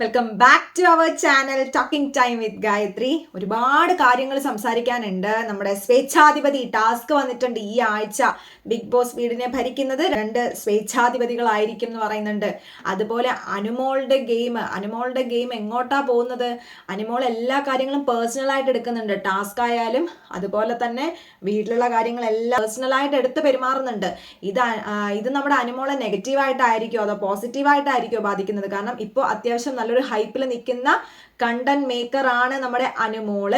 Welcome back to our channel talking time with Gayathri ഒരുപാട് കാര്യങ്ങൾ സംസാരിക്കാനുണ്ട്. നമ്മുടെ സ്വേച്ഛാധിപതി ടാസ്ക് വന്നിട്ടുണ്ട് ഈ ആഴ്ച. ബിഗ് ബോസ് വീടിനെ ഭരിക്കുന്നത് രണ്ട് സ്വേച്ഛാധിപതികളായിരിക്കും എന്ന് പറയുന്നുണ്ട്. അതുപോലെ അനുമോളുടെ ഗെയിം അനുമോളുടെ ഗെയിം എങ്ങോട്ടാ പോകുന്നത്? അനുമോൾ എല്ലാ കാര്യങ്ങളും പേഴ്സണലായിട്ട് എടുക്കുന്നുണ്ട്. ടാസ്ക് ആയാലും അതുപോലെ തന്നെ വീട്ടിലുള്ള കാര്യങ്ങളെല്ലാം പേഴ്സണലായിട്ട് എടുത്ത് പെരുമാറുന്നുണ്ട്. ഇത് ഇത് നമ്മുടെ അനുമോളെ നെഗറ്റീവായിട്ടായിരിക്കോ അതോ പോസിറ്റീവായിട്ടായിരിക്കോ ബാധിക്കുന്നത്? കാരണം ഇപ്പോൾ അത്യാവശ്യം നല്ലൊരു ഹൈപ്പിൽ നിൽക്കുന്ന കണ്ടന്റ് മേക്കർ ആണ് നമ്മുടെ അനുമോൾ.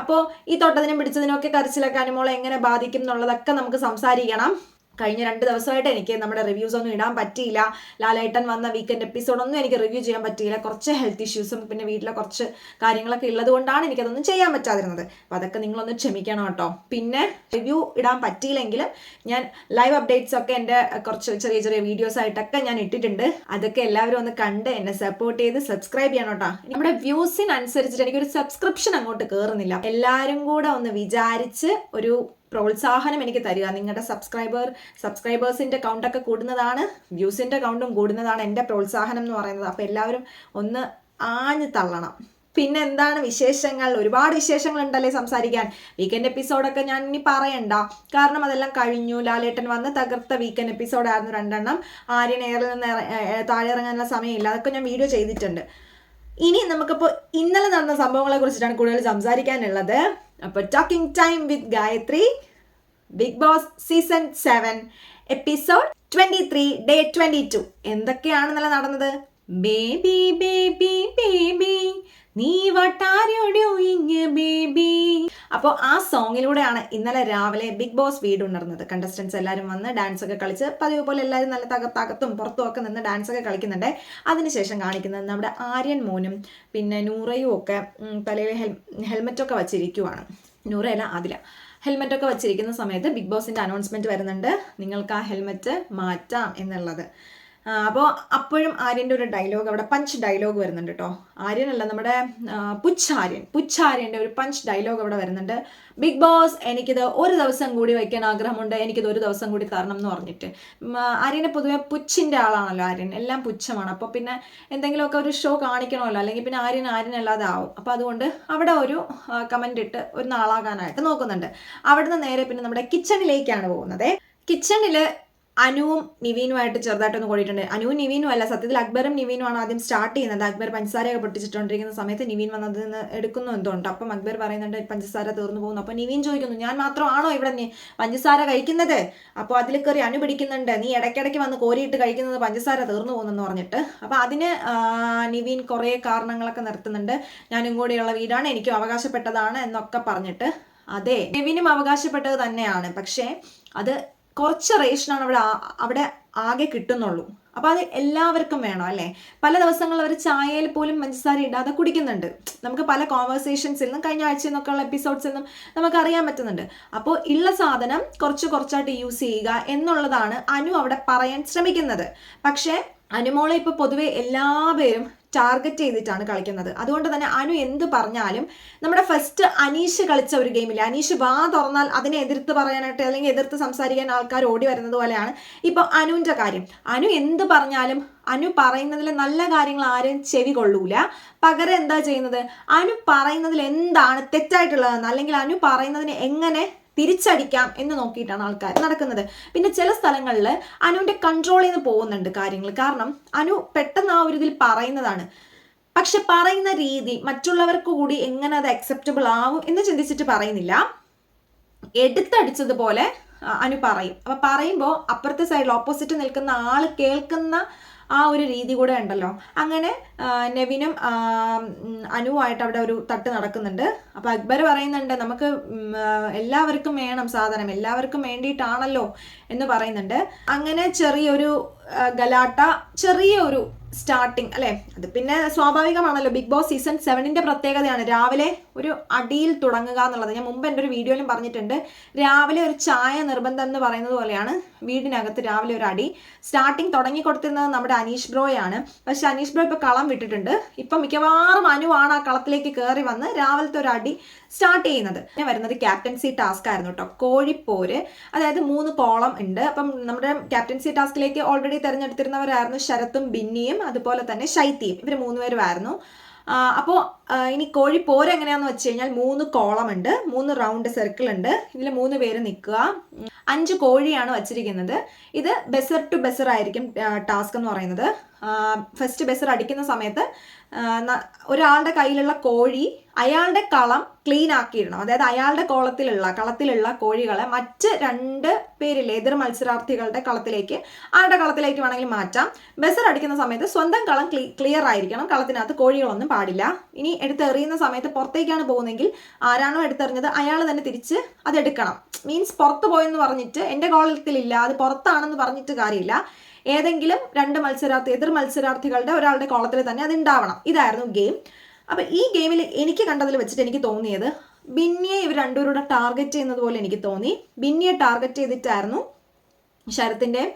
അപ്പോൾ ഈ തൊട്ടതിനും പിടിച്ചതിനും ഒക്കെ കരച്ചിലൊക്കെ അനുമോളെ എങ്ങനെ ബാധിക്കും എന്നുള്ളതൊക്കെ നമുക്ക് സംസാരിക്കണം. കഴിഞ്ഞ രണ്ട് ദിവസമായിട്ട് എനിക്ക് നമ്മുടെ റിവ്യൂസ് ഒന്നും ഇടാൻ പറ്റിയില്ല. ലാലേട്ടൻ വന്ന വീക്കെൻഡ് എപ്പിസോഡൊന്നും എനിക്ക് റിവ്യൂ ചെയ്യാൻ പറ്റിയില്ല. കുറച്ച് ഹെൽത്ത് ഇഷ്യൂസും പിന്നെ വീട്ടിലെ കുറച്ച് കാര്യങ്ങളൊക്കെ ഉള്ളത് കൊണ്ടാണ് എനിക്കതൊന്നും ചെയ്യാൻ പറ്റാതിരുന്നത്. അപ്പോൾ അതൊക്കെ നിങ്ങളൊന്ന് ക്ഷമിക്കണം കേട്ടോ. പിന്നെ റിവ്യൂ ഇടാൻ പറ്റിയില്ലെങ്കിലും ഞാൻ ലൈവ് അപ്ഡേറ്റ്സ് ഒക്കെ എന്റെ കുറച്ച് ചെറിയ ചെറിയ വീഡിയോസ് ആയിട്ടൊക്കെ ഞാൻ ഇട്ടിട്ടുണ്ട്. അതൊക്കെ എല്ലാവരും ഒന്ന് കണ്ട് എന്നെ സപ്പോർട്ട് ചെയ്ത് സബ്സ്ക്രൈബ് ചെയ്യണം കേട്ടോ. നമ്മുടെ വ്യൂസിനനുസരിച്ചിട്ട് എനിക്കൊരു സബ്സ്ക്രിപ്ഷൻ അങ്ങോട്ട് കയറുന്നില്ല എല്ലാവരും കൂടെ ഒന്ന് വിചാരിച്ച് ഒരു പ്രോത്സാഹനം എനിക്ക് തരിക. നിങ്ങളുടെ സബ്സ്ക്രൈബർ സബ്സ്ക്രൈബേഴ്സിന്റെ കൗണ്ടൊക്കെ കൂടുന്നതാണ് വ്യൂസിന്റെ കൗണ്ടും കൂടുന്നതാണ് എന്റെ പ്രോത്സാഹനം എന്ന് പറയുന്നത്. അപ്പോൾ എല്ലാവരും ഒന്ന് ആഞ്ഞു തള്ളണം. പിന്നെ എന്താണ് വിശേഷങ്ങൾ? ഒരുപാട് വിശേഷങ്ങൾ ഉണ്ടല്ലേ സംസാരിക്കാൻ? വീക്കെൻഡ് എപ്പിസോഡൊക്കെ ഞാൻ ഇനി പറയണ്ട. കാരണം അതെല്ലാം കഴിഞ്ഞു. ലാലേട്ടൻ വന്ന് തകർത്ത വീക്കെൻഡ് എപ്പിസോഡായിരുന്നു രണ്ടെണ്ണം. ആര്യൻ എയറിൽ നിന്ന് താഴെ ഇറങ്ങാനുള്ള സമയമില്ല. അതൊക്കെ ഞാൻ വീഡിയോ ചെയ്തിട്ടുണ്ട്. ഇനി നമുക്കിപ്പോൾ ഇന്നലെ നടന്ന സംഭവങ്ങളെ കുറിച്ചിട്ടാണ് കൂടുതൽ സംസാരിക്കാനുള്ളത്. അപ്പോൾ talking time with Gayathri Big Boss season seven episode twenty three day twenty two എന്തൊക്കെയാണെന്നല്ല നടന്നത്? ബേബി ബേബി ബേബി നീ വട്ടാരോടോ ഇങ്ങ് ബേബി അപ്പോൾ ആ സോങ്ങിലൂടെയാണ് ഇന്നലെ രാവിലെ ബിഗ് ബോസ് വീട് ഉണർന്നത്. കണ്ടസ്റ്റൻസ് എല്ലാവരും വന്ന് ഡാൻസ് ഒക്കെ കളിച്ച് പതിവ് പോലെ എല്ലാവരും നല്ല തകത്തകത്തും പുറത്തും ഒക്കെ നിന്ന് ഡാൻസ് ഒക്കെ കളിക്കുന്നുണ്ട്. അതിനുശേഷം കാണിക്കുന്നത് നമ്മുടെ ആര്യൻ മോനും പിന്നെ നൂറയും ഒക്കെ തലയിൽ ഹെൽ ഹെൽമെറ്റൊക്കെ വച്ചിരിക്കുവാണ്. നൂറയല്ല അതില ഹെൽമെറ്റൊക്കെ വച്ചിരിക്കുന്ന സമയത്ത് ബിഗ് ബോസിന്റെ അനൗൺസ്മെന്റ് വരുന്നുണ്ട്. നിങ്ങൾക്ക് ആ ഹെൽമെറ്റ് മാറ്റാം എന്നുള്ളത്. അപ്പോൾ അപ്പോഴും ആര്യന്റെ ഒരു ഡയലോഗ് അവിടെ പഞ്ച് ഡയലോഗ് വരുന്നുണ്ട് കേട്ടോ ആര്യനല്ല നമ്മുടെ പുച്ഛാര്യൻ. പുച്ഛാര്യന്റെ ഒരു പഞ്ച് ഡയലോഗ് അവിടെ വരുന്നുണ്ട്. ബിഗ് ബോസ് എനിക്കിത് ഒരു ദിവസം കൂടി വയ്ക്കാൻ ആഗ്രഹമുണ്ട് എനിക്കിത് ഒരു ദിവസം കൂടി തരണം എന്ന് പറഞ്ഞിട്ട്. ആര്യനെ പൊതുവെ പുച്ഛിന്റെ ആളാണല്ലോ ആര്യൻ. എല്ലാം പുച്ഛമാണ്. അപ്പോൾ പിന്നെ എന്തെങ്കിലുമൊക്കെ ഒരു ഷോ കാണിക്കണമല്ലോ അല്ലെങ്കിൽ പിന്നെ ആര്യൻ ആര്യനല്ലാതെ ആവും. അപ്പോൾ അതുകൊണ്ട് അവിടെ ഒരു കമന്റ് ഇട്ട് ഒരു നാളാകാനായിട്ട് നോക്കുന്നുണ്ട്. അവിടുന്ന് നേരെ പിന്നെ നമ്മുടെ കിച്ചണിലേക്കാണ് പോകുന്നത്. കിച്ചണിൽ അനുവും നിവീനുമായിട്ട് ചെറുതായിട്ടൊന്ന് കൂടിയിട്ടുണ്ട്. അനുവും നിവീനും അല്ല സത്യത്തിൽ അക്ബറും നിവീനും ആണ് ആദ്യം സ്റ്റാർട്ട് ചെയ്യുന്നത്. അക്ബർ പഞ്ചസാരയൊക്കെ പൊട്ടിച്ചിട്ടുണ്ടിരിക്കുന്ന സമയത്ത് നിവീൻ വന്നത് നിന്ന് എടുക്കുന്നു എന്തുകൊണ്ട് അപ്പം അക്ബർ പറയുന്നുണ്ട് പഞ്ചസാര തീർന്നു പോകുന്നു. അപ്പം നിവീൻ ചോദിക്കുന്നു ഞാൻ മാത്രമാണോ ഇവിടെ പഞ്ചസാര കഴിക്കുന്നത്? അപ്പോൾ അതിൽ കയറി അനു പിടിക്കുന്നുണ്ട് നീ ഇടയ്ക്കിടയ്ക്ക് വന്ന് കോരിയിട്ട് കഴിക്കുന്നത് പഞ്ചസാര തീർന്നു പോകുന്നെന്ന് പറഞ്ഞിട്ട്. അപ്പോൾ അതിന് നിവീൻ കുറേ കാരണങ്ങളൊക്കെ നിർത്തുന്നുണ്ട്. ഞാനും കൂടെയുള്ള വീടാണ് എനിക്കും അവകാശപ്പെട്ടതാണ് എന്നൊക്കെ പറഞ്ഞിട്ട് അതെ നിവീനും അവകാശപ്പെട്ടത് തന്നെയാണ്. പക്ഷേ അത് കുറച്ച് റേഷനാണ് അവിടെ അവിടെ ആകെ കിട്ടുന്നുള്ളൂ. അപ്പോൾ അത് എല്ലാവർക്കും വേണം അല്ലേ? പല ദിവസങ്ങളിൽ അവർ ചായയിൽ പോലും പഞ്ചസാര ഇടാതെ കുടിക്കുന്നുണ്ട്. നമുക്ക് പല കോൺവെർസേഷൻസിൽ നിന്നും കഴിഞ്ഞ ആഴ്ചയിൽ നിന്നൊക്കെയുള്ള എപ്പിസോഡ്സിൽ നിന്നും നമുക്ക് അറിയാൻ പറ്റുന്നുണ്ട്. അപ്പോൾ ഉള്ള സാധനം കുറച്ച് കുറച്ചായിട്ട് യൂസ് ചെയ്യുക എന്നുള്ളതാണ് അനു അവിടെ പറയാൻ ശ്രമിക്കുന്നത്. പക്ഷേ അനുമോളെ ഇപ്പോൾ പൊതുവെ എല്ലാ പേരും ടാർഗറ്റ് ചെയ്തിട്ടാണ് കളിക്കുന്നത്. അതുകൊണ്ട് തന്നെ അനു എന്ത് പറഞ്ഞാലും നമ്മുടെ ഫസ്റ്റ് അനീഷ് കളിച്ച ഒരു ഗെയിമില്ല അനീഷ് വാ തുറന്നാൽ അതിനെ എതിർത്ത് പറയാനായിട്ട് അല്ലെങ്കിൽ എതിർത്ത് സംസാരിക്കാൻ ആൾക്കാർ ഓടി വരുന്നത് പോലെയാണ് ഇപ്പോൾ അനുവിന്റെ കാര്യം. അനു എന്ത് പറഞ്ഞാലും അനു പറയുന്നതിൽ നല്ല കാര്യങ്ങൾ ആരും ചെവി കൊള്ളൂല. പകരം എന്താ ചെയ്യുന്നത്? അനു പറയുന്നതിൽ എന്താണ് തെറ്റായിട്ടുള്ളതെന്ന്? അല്ലെങ്കിൽ അനു പറയുന്നതിന് എങ്ങനെ തിരിച്ചടിക്കാം എന്ന് നോക്കിയിട്ടാണ് ആൾക്കാർ നടക്കുന്നത്. പിന്നെ ചില സ്ഥലങ്ങളിൽ അനുവിന്റെ കൺട്രോളിൽ നിന്ന് പോകുന്നുണ്ട് കാര്യങ്ങൾ കാരണം അനു പെട്ടെന്ന് ആ ഒരു ഇതിൽ പറയുന്നതാണ്. പക്ഷെ പറയുന്ന രീതി മറ്റുള്ളവർക്ക് കൂടി എങ്ങനെ അത് അക്സെപ്റ്റബിൾ ആവും എന്ന് ചിന്തിച്ചിട്ട് പറയുന്നില്ല. എടുത്തടിച്ചതുപോലെ അനു പറയും. അപ്പൊ പറയുമ്പോൾ അപ്പുറത്തെ സൈഡിൽ ഓപ്പോസിറ്റ് നിൽക്കുന്ന ആൾ കേൾക്കുന്ന ആ ഒരു രീതി കൂടെ ഉണ്ടല്ലോ. അങ്ങനെ നവീനും അനുവായിട്ട് അവിടെ ഒരു തട്ട് നടക്കുന്നുണ്ട്. അപ്പൊ അക്ബർ പറയുന്നുണ്ട് നമുക്ക് എല്ലാവർക്കും വേണം സാധനം. എല്ലാവർക്കും വേണ്ടിയിട്ടാണല്ലോ എന്ന് പറയുന്നുണ്ട്. അങ്ങനെ ചെറിയൊരു ഗലാട്ട ചെറിയ ഒരു സ്റ്റാർട്ടിങ് അല്ലെ? അത് പിന്നെ സ്വാഭാവികമാണല്ലോ ബിഗ് ബോസ് സീസൺ സെവനിന്റെ പ്രത്യേകതയാണ്. രാവിലെ ഒരു അടിയിൽ തുടങ്ങുക എന്നുള്ളത്. ഞാൻ മുമ്പ് എന്റെ ഒരു വീഡിയോയിലും പറഞ്ഞിട്ടുണ്ട്. രാവിലെ ഒരു ചായ നിർബന്ധം എന്ന് പറയുന്നത് പോലെയാണ് വീടിനകത്ത് രാവിലെ ഒരു അടി. സ്റ്റാർട്ടിങ് തുടങ്ങി കൊടുത്തിരുന്നത് നമ്മുടെ അനീഷ് ബ്രോയാണ്. പക്ഷെ അനീഷ് ബ്രോ ഇപ്പോൾ കളം വിട്ടിട്ടുണ്ട്. ഇപ്പം മിക്കവാറും അനുവാണ് ആ കളത്തിലേക്ക് കയറി വന്ന് രാവിലത്തെ ഒരു അടി സ്റ്റാർട്ട് ചെയ്യുന്നത്. പിന്നെ വരുന്നത് ക്യാപ്റ്റൻസി ടാസ്ക് ആയിരുന്നു കേട്ടോ കോഴിപ്പോര് അതായത് മൂന്ന് കോളം ഉണ്ട്. അപ്പം നമ്മുടെ ക്യാപ്റ്റൻസി ടാസ്കിലേക്ക് ഓൾറെഡി തിരഞ്ഞെടുത്തിരുന്നവരായിരുന്നു ശരത്തും ബിന്നിയും അതുപോലെ തന്നെ ശൈത്യയും. ഇവർ മൂന്നുപേരുമായിരുന്നു അപ്പോൾ ഇനി കോഴി പോര് എങ്ങനെയാണെന്ന് വെച്ച് കഴിഞ്ഞാൽ മൂന്ന് കോളം ഉണ്ട് മൂന്ന് റൗണ്ട് സർക്കിൾ ഉണ്ട്. ഇതിൽ മൂന്ന് പേര് നിൽക്കുക. അഞ്ച് കോഴിയാണ് വച്ചിരിക്കുന്നത്. ഇത് ബെസർ ടു ബെസർ ആയിരിക്കും ടാസ്ക് എന്ന് പറയുന്നത്. ഫസ്റ്റ് ബെസർ അടിക്കുന്ന സമയത്ത് ഒരാളുടെ കയ്യിലുള്ള കോഴി അയാളുടെ കളം ക്ലീൻ ആക്കിയിടണം. അതായത് അയാളുടെ കോളത്തിലുള്ള കളത്തിലുള്ള കോഴികളെ മറ്റ് രണ്ട് പേരിലെ എതിർ മത്സരാർത്ഥികളുടെ കളത്തിലേക്ക് ആരുടെ കളത്തിലേക്ക് വേണമെങ്കിൽ മാറ്റാം. ബസർ അടിക്കുന്ന സമയത്ത് സ്വന്തം കളം ക്ലിയർ ആയിരിക്കണം. കളത്തിനകത്ത് കോഴികളൊന്നും പാടില്ല. ഇനി എടുത്തെറിയുന്ന സമയത്ത് പുറത്തേക്കാണ് പോകുന്നതെങ്കിൽ ആരാണോ എടുത്തെറിഞ്ഞത് അയാൾ തന്നെ തിരിച്ച് അതെടുക്കണം. മീൻസ് പുറത്ത് പോയെന്ന് പറഞ്ഞിട്ട് എന്റെ കോളത്തിലില്ല അത് പുറത്താണെന്ന് പറഞ്ഞിട്ട് കാര്യമില്ല. ഏതെങ്കിലും രണ്ട് മത്സരാർത്ഥി എതിർ മത്സരാർത്ഥികളുടെ ഒരാളുടെ കോളത്തിൽ തന്നെ അത് ഉണ്ടാവണം ഇതായിരുന്നു ഗെയിം. അപ്പം ഈ ഗെയിമിൽ എനിക്ക് കണ്ടതിൽ വെച്ചിട്ട് എനിക്ക് തോന്നിയത് ബിന്നിയെ ഇവർ രണ്ടുപേരുടെ ടാർഗറ്റ് ചെയ്യുന്നത് പോലെ എനിക്ക് തോന്നി. ബിന്നിയെ ടാർഗറ്റ് ചെയ്തിട്ടായിരുന്നു ശരത്തിന്റെയും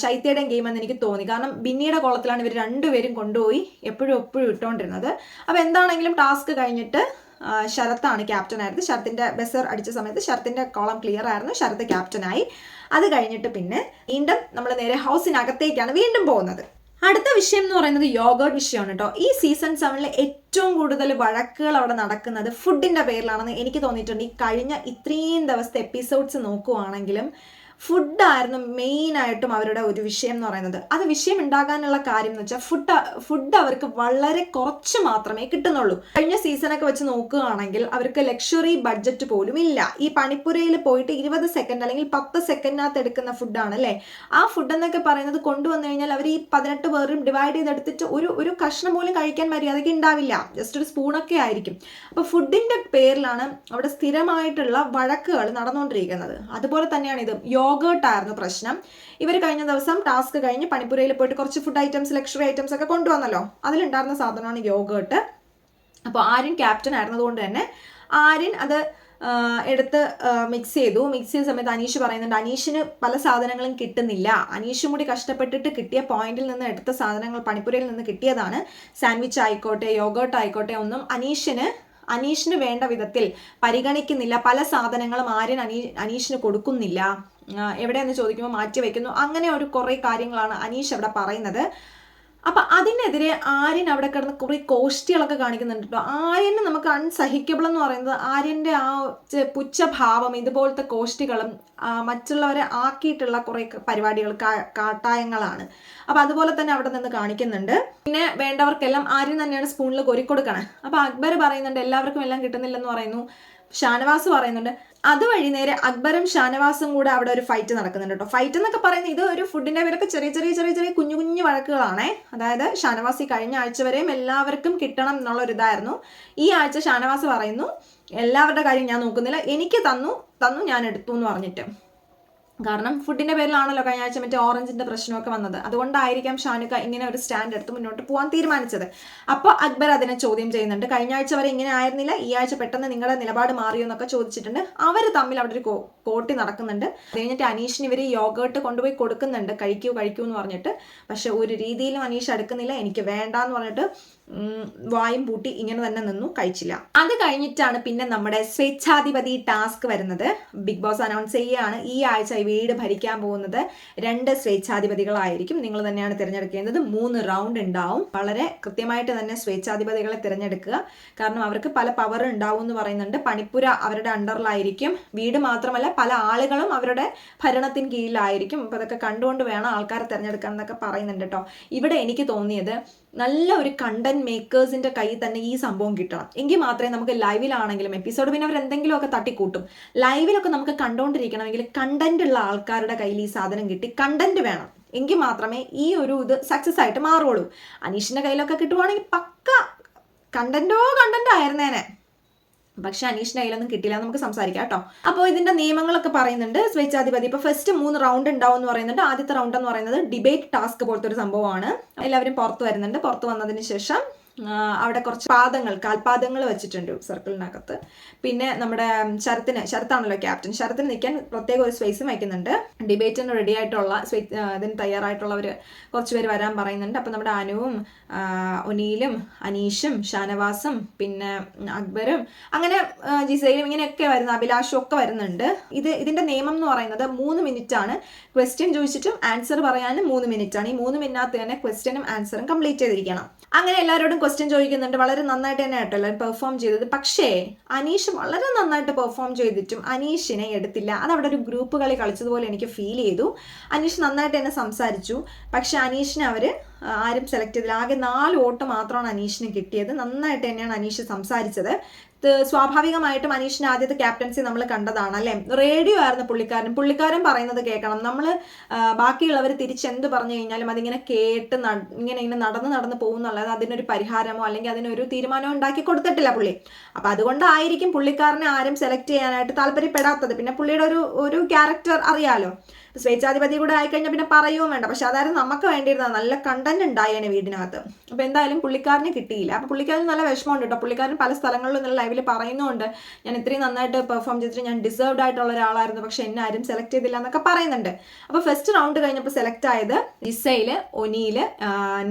ശൈത്യയുടെയും ഗെയിം എന്ന് എനിക്ക് തോന്നി. കാരണം ബിന്നിയുടെ കോളത്തിലാണ് ഇവർ രണ്ടുപേരും കൊണ്ടുപോയി എപ്പോഴും എപ്പോഴും ഇട്ടുകൊണ്ടിരുന്നത് അപ്പോൾ എന്താണെങ്കിലും ടാസ്ക് കഴിഞ്ഞിട്ട് ശരത്താണ് ക്യാപ്റ്റൻ ആയിരുന്നത്. ശരത്തിന്റെ ബെസർ അടിച്ച സമയത്ത് ശരത്തിന്റെ കോളം ക്ലിയർ ആയിരുന്നു. ശരത്ത് ക്യാപ്റ്റനായി അത് കഴിഞ്ഞിട്ട് പിന്നെ വീണ്ടും നമ്മൾ നേരെ ഹൗസിനകത്തേക്കാണ് വീണ്ടും പോകുന്നത്. അടുത്ത വിഷയം എന്ന് പറയുന്നത് യോഗേർട്ട് വിഷയമാണ് കേട്ടോ ഈ സീസൺ സെവനിൽ ഏറ്റവും കൂടുതൽ വഴക്കുകൾ അവിടെ നടക്കുന്നത് ഫുഡിന്റെ പേരിലാണെന്ന് എനിക്ക് തോന്നിയിട്ടുണ്ട്. ഈ കഴിഞ്ഞ ഇത്രയും ദിവസത്തെ എപ്പിസോഡ്സ് നോക്കുവാണെങ്കിലും ഫുഡായിരുന്നു മെയിനായിട്ടും അവരുടെ ഒരു വിഷയം എന്ന് പറയുന്നത്. അത് വിഷയം ഉണ്ടാകാനുള്ള കാര്യം എന്ന് വെച്ചാൽ ഫുഡ് ഫുഡ് അവർക്ക് വളരെ കുറച്ച് മാത്രമേ കിട്ടുന്നുള്ളൂ. കഴിഞ്ഞ സീസണൊക്കെ വെച്ച് നോക്കുകയാണെങ്കിൽ അവർക്ക് ലക്ഷറി ബഡ്ജറ്റ് പോലും ഇല്ല. ഈ പണിപ്പുരയിൽ പോയിട്ട് ഇരുപത് സെക്കൻഡ് അല്ലെങ്കിൽ പത്ത് സെക്കൻഡിനകത്ത് എടുക്കുന്ന ഫുഡാണ് അല്ലേ? ആ ഫുഡ് എന്നൊക്കെ പറയുന്നത് കൊണ്ടുവന്നു കഴിഞ്ഞാൽ അവർ ഈ പതിനെട്ട് പേരും ഡിവൈഡ് ചെയ്തെടുത്തിട്ട് ഒരു ഒരു കഷ്ണം പോലും കഴിക്കാൻ മര്യാദയ്ക്ക് ഉണ്ടാവില്ല. ജസ്റ്റ് ഒരു സ്പൂണൊക്കെ ആയിരിക്കും. അപ്പോൾ ഫുഡിന്റെ പേരിലാണ് അവിടെ സ്ഥിരമായിട്ടുള്ള വഴക്കുകൾ നടന്നുകൊണ്ടിരിക്കുന്നത്. അതുപോലെ തന്നെയാണ് ഇത്. യോഗേർട്ട് ആയിരുന്നു പ്രശ്നം. ഇവർ കഴിഞ്ഞ ദിവസം ടാസ്ക് കഴിഞ്ഞ് പണിപ്പുരയിൽ പോയിട്ട് കുറച്ച് ഫുഡ് ഐറ്റംസ് ലക്ഷറി ഐറ്റംസ് ഒക്കെ കൊണ്ടുവന്നല്ലോ. അതിലുണ്ടായിരുന്ന സാധനമാണ് യോഗേർട്ട് അപ്പോൾ ആര്യൻ ക്യാപ്റ്റൻ ആയിരുന്നതുകൊണ്ട് തന്നെ ആര്യൻ അത് എടുത്ത് മിക്സ് ചെയ്തു. മിക്സ് ചെയ്ത സമയത്ത് അനീഷ് പറയുന്നുണ്ട് അനീഷിന് പല സാധനങ്ങളും കിട്ടുന്നില്ല. അനീഷും കൂടി കഷ്ടപ്പെട്ടിട്ട് കിട്ടിയ പോയിന്റിൽ നിന്ന് എടുത്ത സാധനങ്ങൾ പണിപ്പുരയിൽ നിന്ന് കിട്ടിയതാണ്. സാൻഡ്വിച്ച് ആയിക്കോട്ടെ യോഗേർട്ട് ആയിക്കോട്ടെ ഒന്നും അനീഷിന് അനീഷിന് വേണ്ട വിധത്തിൽ പരിഗണിക്കുന്നില്ല. പല സാധനങ്ങളും ആര്യൻ അനീ അനീഷിന് കൊടുക്കുന്നില്ല. എവിടെയെന്ന് ചോദിക്കുമ്പോൾ മാറ്റി വയ്ക്കുന്നു അങ്ങനെ ഒരു കുറേ കാര്യങ്ങളാണ് അനീഷ് അവിടെ പറയുന്നത്. അപ്പൊ അതിനെതിരെ ആര്യൻ അവിടെ കിടന്ന് കുറേ കോഷ്ടികളൊക്കെ കാണിക്കുന്നുണ്ട് കേട്ടോ. ആര്യന് നമുക്ക് അൺസഹിക്കബിൾ എന്ന് പറയുന്നത് ആര്യന്റെ ആ പുച്ഛഭാവം ഇതുപോലത്തെ കോഷ്ടികളും മറ്റുള്ളവരെ ആക്കിയിട്ടുള്ള കുറേ പരിപാടികൾ കാട്ടായങ്ങളാണ്. അപ്പൊ അതുപോലെ തന്നെ അവിടെ നിന്ന് കാണിക്കുന്നുണ്ട്. പിന്നെ വേണ്ടവർക്കെല്ലാം ആര്യൻ തന്നെയാണ് സ്പൂണിൽ കൊരിക്കൊടുക്കണേ. അപ്പൊ അക്ബർ പറയുന്നുണ്ട് എല്ലാവർക്കും എല്ലാം കിട്ടുന്നില്ലെന്ന് പറയുന്നു. ഷാനവാസ് പറയുന്നുണ്ട് അതുവഴി നേരെ അക്ബറും ഷാനവാസും കൂടെ അവിടെ ഒരു ഫൈറ്റ് നടക്കുന്നുണ്ട് കേട്ടോ ഫൈറ്റ് എന്നൊക്കെ പറയുന്നത് ഇത് ഒരു ഫുഡിന്റെ പേരൊക്കെ ചെറിയ ചെറിയ ചെറിയ ചെറിയ കുഞ്ഞു കുഞ്ഞു വഴക്കുകളാണേ. അതായത് ഷാനവാസ് ഈ കഴിഞ്ഞ ആഴ്ച വരെയും എല്ലാവർക്കും കിട്ടണം എന്നുള്ള ഒരു ഇതായിരുന്നു. ഈ ആഴ്ച ഷാനവാസ് പറയുന്നു എല്ലാവരുടെ കാര്യം ഞാൻ നോക്കുന്നില്ല എനിക്ക് തന്നു തന്നു ഞാൻ എടുത്തു എന്ന് പറഞ്ഞിട്ട്. കാരണം ഫുഡിന്റെ പേരിലാണല്ലോ കഴിഞ്ഞ ആഴ്ച മറ്റേ ഓറഞ്ചിന്റെ പ്രശ്നമൊക്കെ വന്നത്. അതുകൊണ്ടായിരിക്കാം ഷാനുക്ക ഇങ്ങനെ ഒരു സ്റ്റാൻഡ് എടുത്ത് മുന്നോട്ട് പോകാൻ തീരുമാനിച്ചത്. അപ്പോൾ അക്ബർ അതിനെ ചോദ്യം ചെയ്യുന്നുണ്ട്. കഴിഞ്ഞ ആഴ്ച വരെ ഇങ്ങനെ ആയിരുന്നില്ല. ഈ ആഴ്ച പെട്ടെന്ന് നിങ്ങളുടെ നിലപാട് മാറിയോ എന്നൊക്കെ ചോദിച്ചിട്ടുണ്ട്. അവർ തമ്മിൽ അവിടെ ഒരു കോട്ടി നടക്കുന്നുണ്ട്. കഴിഞ്ഞിട്ട് അനീഷിന് ഇവർ യോഗേർട്ട് കൊണ്ടുപോയി കൊടുക്കുന്നുണ്ട്. കഴിക്കൂ കഴിക്കൂ എന്ന് പറഞ്ഞിട്ട്. പക്ഷെ ഒരു രീതിയിലും അനീഷ് അടുക്കുന്നില്ല. എനിക്ക് വേണ്ട എന്ന് പറഞ്ഞിട്ട് വായും പൂട്ടി ഇങ്ങനെ തന്നെ നിന്നു കഴിച്ചില്ല. അത് കഴിഞ്ഞിട്ടാണ് പിന്നെ നമ്മുടെ സ്വേച്ഛാധിപതി ടാസ്ക് വരുന്നത്. ബിഗ് ബോസ് അനൗൺസ് ചെയ്യുകയാണ്. ഈ ആഴ്ച വീട് ഭരിക്കാൻ പോകുന്നത് രണ്ട് സ്വേച്ഛാധിപതികളായിരിക്കും. നിങ്ങൾ തന്നെയാണ് തിരഞ്ഞെടുക്കേണ്ടത്. മൂന്ന് റൗണ്ട് ഉണ്ടാവും. വളരെ കൃത്യമായിട്ട് തന്നെ സ്വേച്ഛാധിപതികളെ തിരഞ്ഞെടുക്കുക. കാരണം അവർക്ക് പല പവർ ഉണ്ടാവും എന്ന് പറയുന്നുണ്ട്. പണിപ്പുര അവരുടെ അണ്ടറിലായിരിക്കും വീട് മാത്രമല്ല പല ആളുകളും അവരുടെ ഭരണത്തിന് കീഴിലായിരിക്കും. അപ്പോൾ അതൊക്കെ കണ്ടുകൊണ്ട് വേണം ആൾക്കാരെ തിരഞ്ഞെടുക്കാൻ എന്നൊക്കെ പറയുന്നുണ്ട് കേട്ടോ. ഇവിടെ എനിക്ക് തോന്നിയത് നല്ല ഒരു കണ്ടന്റ് മേക്കേഴ്സിന്റെ കയ്യിൽ തന്നെ ഈ സംഭവം കിട്ടണം. എങ്കിൽ മാത്രമേ നമുക്ക് ലൈവിലാണെങ്കിലും എപ്പിസോഡ് പിന്നെ അവർ എന്തെങ്കിലുമൊക്കെ തട്ടിക്കൂട്ടും ലൈവിലൊക്കെ നമുക്ക് കണ്ടുകൊണ്ടിരിക്കണമെങ്കിൽ കണ്ടന്റ് ഉള്ള ആൾക്കാരുടെ കയ്യിൽ ഈ സാധനം കിട്ടി കണ്ടന്റ് വേണം. എങ്കിൽ മാത്രമേ ഈ ഒരു ഇത് സക്സസ് ആയിട്ട് മാറുള്ളൂ അനീഷിന്റെ കയ്യിലൊക്കെ കിട്ടുവാണെങ്കിൽ പക്ക കണ്ടന്റോ കണ്ടന്റ് ആയിരുന്നേനെ. പക്ഷെ അനീഷിന്റെ കയ്യിലൊന്നും കിട്ടില്ല നമുക്ക് സംസാരിക്കാം കേട്ടോ. അപ്പോൾ ഇതിന്റെ നിയമങ്ങളൊക്കെ പറയുന്നുണ്ട്. സ്വേച്ഛാധിപതി ഇപ്പൊ ഫസ്റ്റ് മൂന്ന് റൗണ്ട് ഉണ്ടാവും എന്ന് പറയുന്നുണ്ട്. ആദ്യത്തെ റൗണ്ട് എന്ന് പറയുന്നത് ഡിബേറ്റ് ടാസ്ക് പോലത്തെ ഒരു സംഭവമാണ്. എല്ലാവരും പുറത്ത് വരുന്നുണ്ട്. പുറത്ത് വന്നതിന് ശേഷം അവിടെ കുറച്ച് പാദങ്ങൾ കാൽപാദങ്ങൾ വെച്ചിട്ടുണ്ട് സർക്കിളിനകത്ത്. പിന്നെ നമ്മുടെ ശരത്തിന് ശരത്താണല്ലോ ക്യാപ്റ്റൻ. ശരത്തിന് നിൽക്കാൻ പ്രത്യേക ഒരു സ്പേസും വയ്ക്കുന്നുണ്ട്. ഡിബേറ്റിന് റെഡി ആയിട്ടുള്ള ഇതിന് തയ്യാറായിട്ടുള്ളവർ കുറച്ച് പേര് വരാൻ പറയുന്നുണ്ട്. അപ്പം നമ്മുടെ അനുവും ഒനീലും അനീഷും ഷാനവാസും പിന്നെ അക്ബറും അങ്ങനെ ജിസയിലും ഇങ്ങനെയൊക്കെ വരുന്ന അഭിലാഷും ഒക്കെ വരുന്നുണ്ട്. ഇത് ഇതിന്റെ നിയമം എന്ന് പറയുന്നത് മൂന്ന് മിനിറ്റ് ആണ് ക്വസ്റ്റ്യൻ ചോദിച്ചിട്ടും ആൻസർ പറയാനും മൂന്ന് മിനിറ്റ് ആണ് ഈ മൂന്ന് മിനിറ്റിനകത്ത് തന്നെ ക്വസ്റ്റ്യനും ആൻസറും കംപ്ലീറ്റ് ചെയ്തിരിക്കണം. അങ്ങനെ എല്ലാവരോടും ക്വസ്റ്റ്യൻ ചോദിക്കുന്നുണ്ട്. വളരെ നന്നായിട്ട് തന്നെ ആട്ടോ എല്ലാവരും പെർഫോം ചെയ്തത്. പക്ഷേ അനീഷ് വളരെ നന്നായിട്ട് പെർഫോം ചെയ്തിട്ടും അനീഷിനെ എടുത്തില്ല. അത് അവിടെ ഒരു ഗ്രൂപ്പ് കളി കളിച്ചതുപോലെ എനിക്ക് ഫീൽ ചെയ്തു. അനീഷ് നന്നായിട്ട് തന്നെ സംസാരിച്ചു. പക്ഷെ അനീഷിനെ അവർ ആരും സെലക്ട് ചെയ്തില്ല. ആകെ നാല് വോട്ട് മാത്രമാണ് അനീഷിന് കിട്ടിയത്. നന്നായിട്ട് തന്നെയാണ് അനീഷ് സംസാരിച്ചത്. സ്വാഭാവികമായിട്ടും അനീഷിന് ആദ്യത്തെ ക്യാപ്റ്റൻസി നമ്മൾ കണ്ടതാണ് അല്ലേ? റേഡിയോ ആയിരുന്നു പുള്ളിക്കാരൻ. പുള്ളിക്കാരൻ പറയുന്നത് കേൾക്കണം. നമ്മൾ ബാക്കിയുള്ളവർ തിരിച്ചെന്ത് പറഞ്ഞു കഴിഞ്ഞാലും അതിങ്ങനെ കേട്ട് ഇങ്ങനെ ഇങ്ങനെ നടന്ന് നടന്ന് പോകുന്നുള്ളത് അതിനൊരു പരിഹാരമോ അല്ലെങ്കിൽ അതിനൊരു തീരുമാനമോ ഉണ്ടാക്കി കൊടുത്തിട്ടില്ല പുള്ളി. അപ്പൊ അതുകൊണ്ടായിരിക്കും പുള്ളിക്കാരനെ ആരും സെലക്ട് ചെയ്യാനായിട്ട് താല്പര്യപ്പെടാത്തത്. പിന്നെ പുള്ളിയുടെ ഒരു ഒരു ക്യാരക്ടർ അറിയാലോ? സ്വേച്ഛാധിപതി കൂടെ ആയിക്കഴിഞ്ഞാൽ പിന്നെ പറയുകയും വേണ്ട. പക്ഷെ അതായിരുന്നു നമുക്ക് വേണ്ടിയിരുന്നത് നല്ല കണ്ടന്റ് ഉണ്ടായേനെ വീടിനകത്ത്. അപ്പൊ എന്തായാലും പുള്ളിക്കാരന് കിട്ടിയില്ല. അപ്പൊ പുള്ളിക്കാരന് നല്ല വിഷമമുണ്ട് കേട്ടോ. പുള്ളിക്കാരൻ പല സ്ഥലങ്ങളിലും നല്ല ലൈവിൽ പറയുന്നുണ്ട്. ഞാൻ ഇത്രയും നന്നായിട്ട് പെർഫോം ചെയ്തിട്ട് ഞാൻ ഡിസേർവ്ഡ് ആയിട്ടുള്ള ഒരാളായിരുന്നു. പക്ഷെ എന്നെ ആരും സെലക്ട് ചെയ്തില്ല എന്നൊക്കെ പറയുന്നുണ്ട്. അപ്പൊ ഫസ്റ്റ് റൗണ്ട് കഴിഞ്ഞപ്പോൾ സെലക്ട് ആയത് ജിസയിൽ ഒനീൽ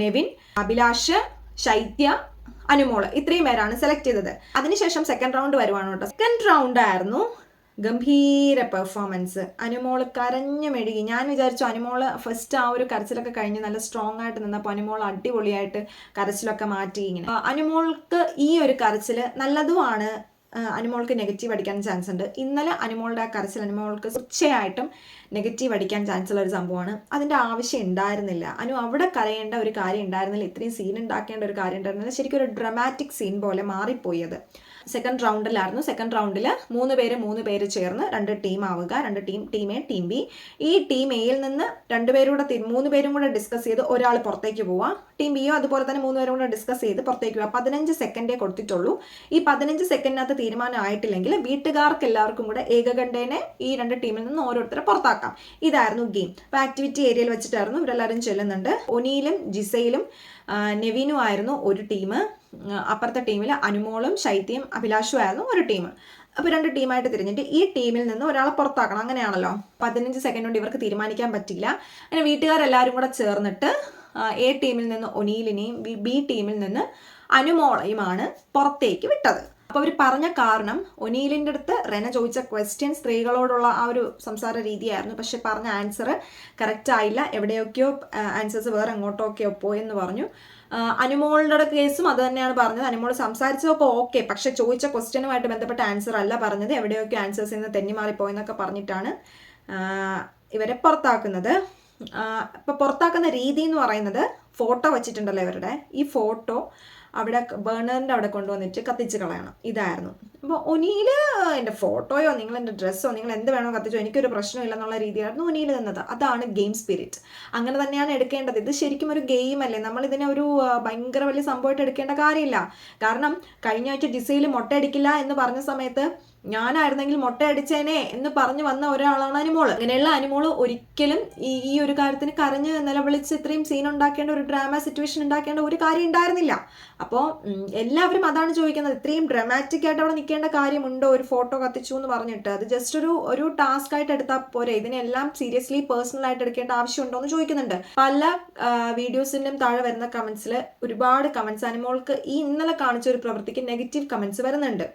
നെവിൻ അഭിലാഷ് ശൈത്യ അനുമോൾ. ഇത്രയും പേരാണ് സെലക്ട് ചെയ്തത്. അതിനുശേഷം സെക്കൻഡ് റൗണ്ട് വരുവാണ് കേട്ടോ. സെക്കൻഡ് റൗണ്ട് ആയിരുന്നു ഗംഭീര പെർഫോമൻസ് അനുമോൾ കരഞ്ഞു മെഴുകി. ഞാൻ വിചാരിച്ചു അനുമോൾ ഫസ്റ്റ് ആ ഒരു കരച്ചിലൊക്കെ കഴിഞ്ഞ് നല്ല സ്ട്രോങ് ആയിട്ട് നിന്നപ്പോൾ അനുമോൾ അടിപൊളിയായിട്ട് കരച്ചിലൊക്കെ മാറ്റി ഇങ്ങനെ. അനുമോൾക്ക് ഈ ഒരു കരച്ചിൽ നല്ലതുമാണ്. അനുമോൾക്ക് നെഗറ്റീവ് അടിക്കാൻ ചാൻസ് ഉണ്ട്. ഇന്നലെ അനുമോളുടെ ആ കരച്ചിൽ അനുമോൾക്ക് തീർച്ചയായിട്ടും നെഗറ്റീവ് അടിക്കാൻ ചാൻസ് ഉള്ള ഒരു സംഭവമാണ്. അതിന്റെ ആവശ്യം ഉണ്ടായിരുന്നില്ല. അനു അവിടെ കരയേണ്ട ഒരു കാര്യം ഉണ്ടായിരുന്നില്ല. ഇത്രയും സീൻ ഉണ്ടാക്കേണ്ട ഒരു കാര്യം ഉണ്ടായിരുന്നില്ല. ശരിക്കും ഒരു ഡ്രമാറ്റിക് സീൻ പോലെ മാറിപ്പോയത്. സെക്കൻഡ് റൗണ്ടിലായിരുന്നു സെക്കൻഡ് റൗണ്ടിൽ മൂന്ന് പേര് മൂന്ന് പേര് ചേർന്ന് രണ്ട് ടീം ആവുക രണ്ട് team team A team B ഈ ടീം എയിൽ നിന്ന് രണ്ടുപേരും കൂടെ മൂന്ന് പേരും കൂടെ ഡിസ്കസ് ചെയ്ത് ഒരാൾ പുറത്തേക്ക് പോവാം ടീം ബിയോ അതുപോലെ തന്നെ മൂന്ന് പേരും കൂടെ ഡിസ്കസ് ചെയ്ത് പുറത്തേക്ക് പോവുക. പതിനഞ്ച് സെക്കൻഡേ കൊടുത്തിട്ടുള്ളൂ. ഈ പതിനഞ്ച് സെക്കൻഡിനകത്ത് തീരുമാനം ആയിട്ടില്ലെങ്കിൽ വീട്ടുകാർക്ക് എല്ലാവർക്കും കൂടെ ഏകകണ്ഠേനെ ഈ രണ്ട് ടീമിൽ നിന്ന് ഓരോരുത്തരെ പുറത്താക്കാം. ഇതായിരുന്നു ഗെയിം. അപ്പോൾ ആക്ടിവിറ്റി ഏരിയയിൽ വെച്ചിട്ടായിരുന്നു ഇവരെല്ലാവരും ചെല്ലുന്നുണ്ട്. ഒനിയിലും ജിസയിലും നെവീനും ആയിരുന്നു ഒരു ടീം. അപ്പുറത്തെ ടീമിൽ അനുമോളും ശൈത്യം അഭിലാഷും ആയിരുന്നു ഒരു ടീം. അപ്പോൾ രണ്ട് ടീമായിട്ട് തിരിഞ്ഞിട്ട് ഈ ടീമിൽ നിന്ന് ഒരാളെ പുറത്താക്കണം. അങ്ങനെയാണല്ലോ. പതിനഞ്ച് സെക്കൻഡ് കൊണ്ട് ഇവർക്ക് തീരുമാനിക്കാൻ പറ്റില്ല അങ്ങനെ വീട്ടുകാരെല്ലാവരും കൂടെ ചേർന്നിട്ട് എ ടീമിൽ നിന്ന് ഒനീലിനെയും ബി ടീമിൽ നിന്ന് അനുമോളയുമാണ് പുറത്തേക്ക് വിട്ടത്. അപ്പോൾ അവർ പറഞ്ഞ കാരണം ഒനീലിന്റെ അടുത്ത് റെന ചോദിച്ച ക്വസ്റ്റ്യൻ സ്ത്രീകളോടുള്ള ആ ഒരു സംസാര രീതിയായിരുന്നു. പക്ഷെ പറഞ്ഞ ആൻസർ കറക്റ്റ് ആയില്ല. എവിടെയൊക്കെയോ ആൻസേഴ്സ് വേറെ എങ്ങോട്ടൊക്കെയോ പോയെന്ന് പറഞ്ഞു. അനുമോളുടെ കേസും അത് തന്നെയാണ് പറഞ്ഞത്. അനുമോൾ സംസാരിച്ചതൊക്കെ ഓക്കെ പക്ഷെ ചോദിച്ച ക്വസ്റ്റ്യനുമായിട്ട് ബന്ധപ്പെട്ട ആൻസർ അല്ല പറഞ്ഞത്. എവിടെയൊക്കെ ആൻസേഴ്സ് ഇന്ന് തെന്നിമാറിപ്പോയെന്നൊക്കെ പറഞ്ഞിട്ടാണ് ഇവരെ പുറത്താക്കുന്നത്. ഇപ്പൊ പുറത്താക്കുന്ന രീതി എന്ന് പറയുന്നത് ഫോട്ടോ വെച്ചിട്ടുണ്ടല്ലോ ഇവരുടെ. ഈ ഫോട്ടോ അവിടെ ബേണറിന്റെ അവിടെ കൊണ്ടുവന്നിട്ട് കത്തിച്ച് കളയണം. ഇതായിരുന്നു. അപ്പോൾ ഒനിയിൽ എന്റെ ഫോട്ടോയോ നിങ്ങൾ എന്റെ ഡ്രസ്സോ നിങ്ങൾ എന്ത് വേണോ കത്തിച്ചോ എനിക്കൊരു പ്രശ്നമില്ല എന്നുള്ള രീതിയിലായിരുന്നു ഒനിയിൽ നിന്നത്. അതാണ് ഗെയിം സ്പിരിറ്റ്. അങ്ങനെ തന്നെയാണ് എടുക്കേണ്ടത്. ഇത് ശരിക്കും ഒരു ഗെയിം അല്ലേ? നമ്മൾ ഇതിനെ ഒരു ഭയങ്കര വലിയ സംഭവമായിട്ട് എടുക്കേണ്ട കാര്യമില്ല. കാരണം കഴിഞ്ഞ ആഴ്ച ഡിസയിൽ മുട്ടയടിക്കില്ല എന്ന് പറഞ്ഞ സമയത്ത് ഞാനായിരുന്നെങ്കിൽ മുട്ടയടിച്ചേനെ എന്ന് പറഞ്ഞു വന്ന ഒരാളാണ് അനുമോൾ. അങ്ങനെയുള്ള അനുമോൾ ഒരിക്കലും ഈ ഈ ഒരു കാര്യത്തിന് കരഞ്ഞ് നിലവിളിച്ച് ഇത്രയും സീൻ ഉണ്ടാക്കേണ്ട ഒരു ഡ്രാമ സിറ്റുവേഷൻ ഉണ്ടാക്കേണ്ട ഒരു കാര്യം ഉണ്ടായിരുന്നില്ല. അപ്പോൾ എല്ലാവരും അതാണ് ചോദിക്കുന്നത്. ഇത്രയും ഡ്രമാറ്റിക് ആയിട്ട് അവിടെ നിൽക്കേണ്ട കാര്യമുണ്ടോ? ഒരു ഫോട്ടോ കത്തിച്ചു എന്ന് പറഞ്ഞിട്ട്. അത് ജസ്റ്റ് ഒരു ഒരു ടാസ്ക് ആയിട്ട് എടുത്താൽ പോരെ. ഇതിനെല്ലാം സീരിയസ്ലി പേഴ്സണൽ ആയിട്ട് എടുക്കേണ്ട ആവശ്യമുണ്ടോ എന്ന് ചോദിക്കുന്നുണ്ട്. പല വീഡിയോസിന്റെയും താഴെ വരുന്ന കമൻസിൽ ഒരുപാട് കമൻസ് അനിമോൾക്ക് ഈ ഇന്നലെ കാണിച്ച ഒരു പ്രവൃത്തിക്ക് നെഗറ്റീവ് കമൻസ് വരുന്നുണ്ട്.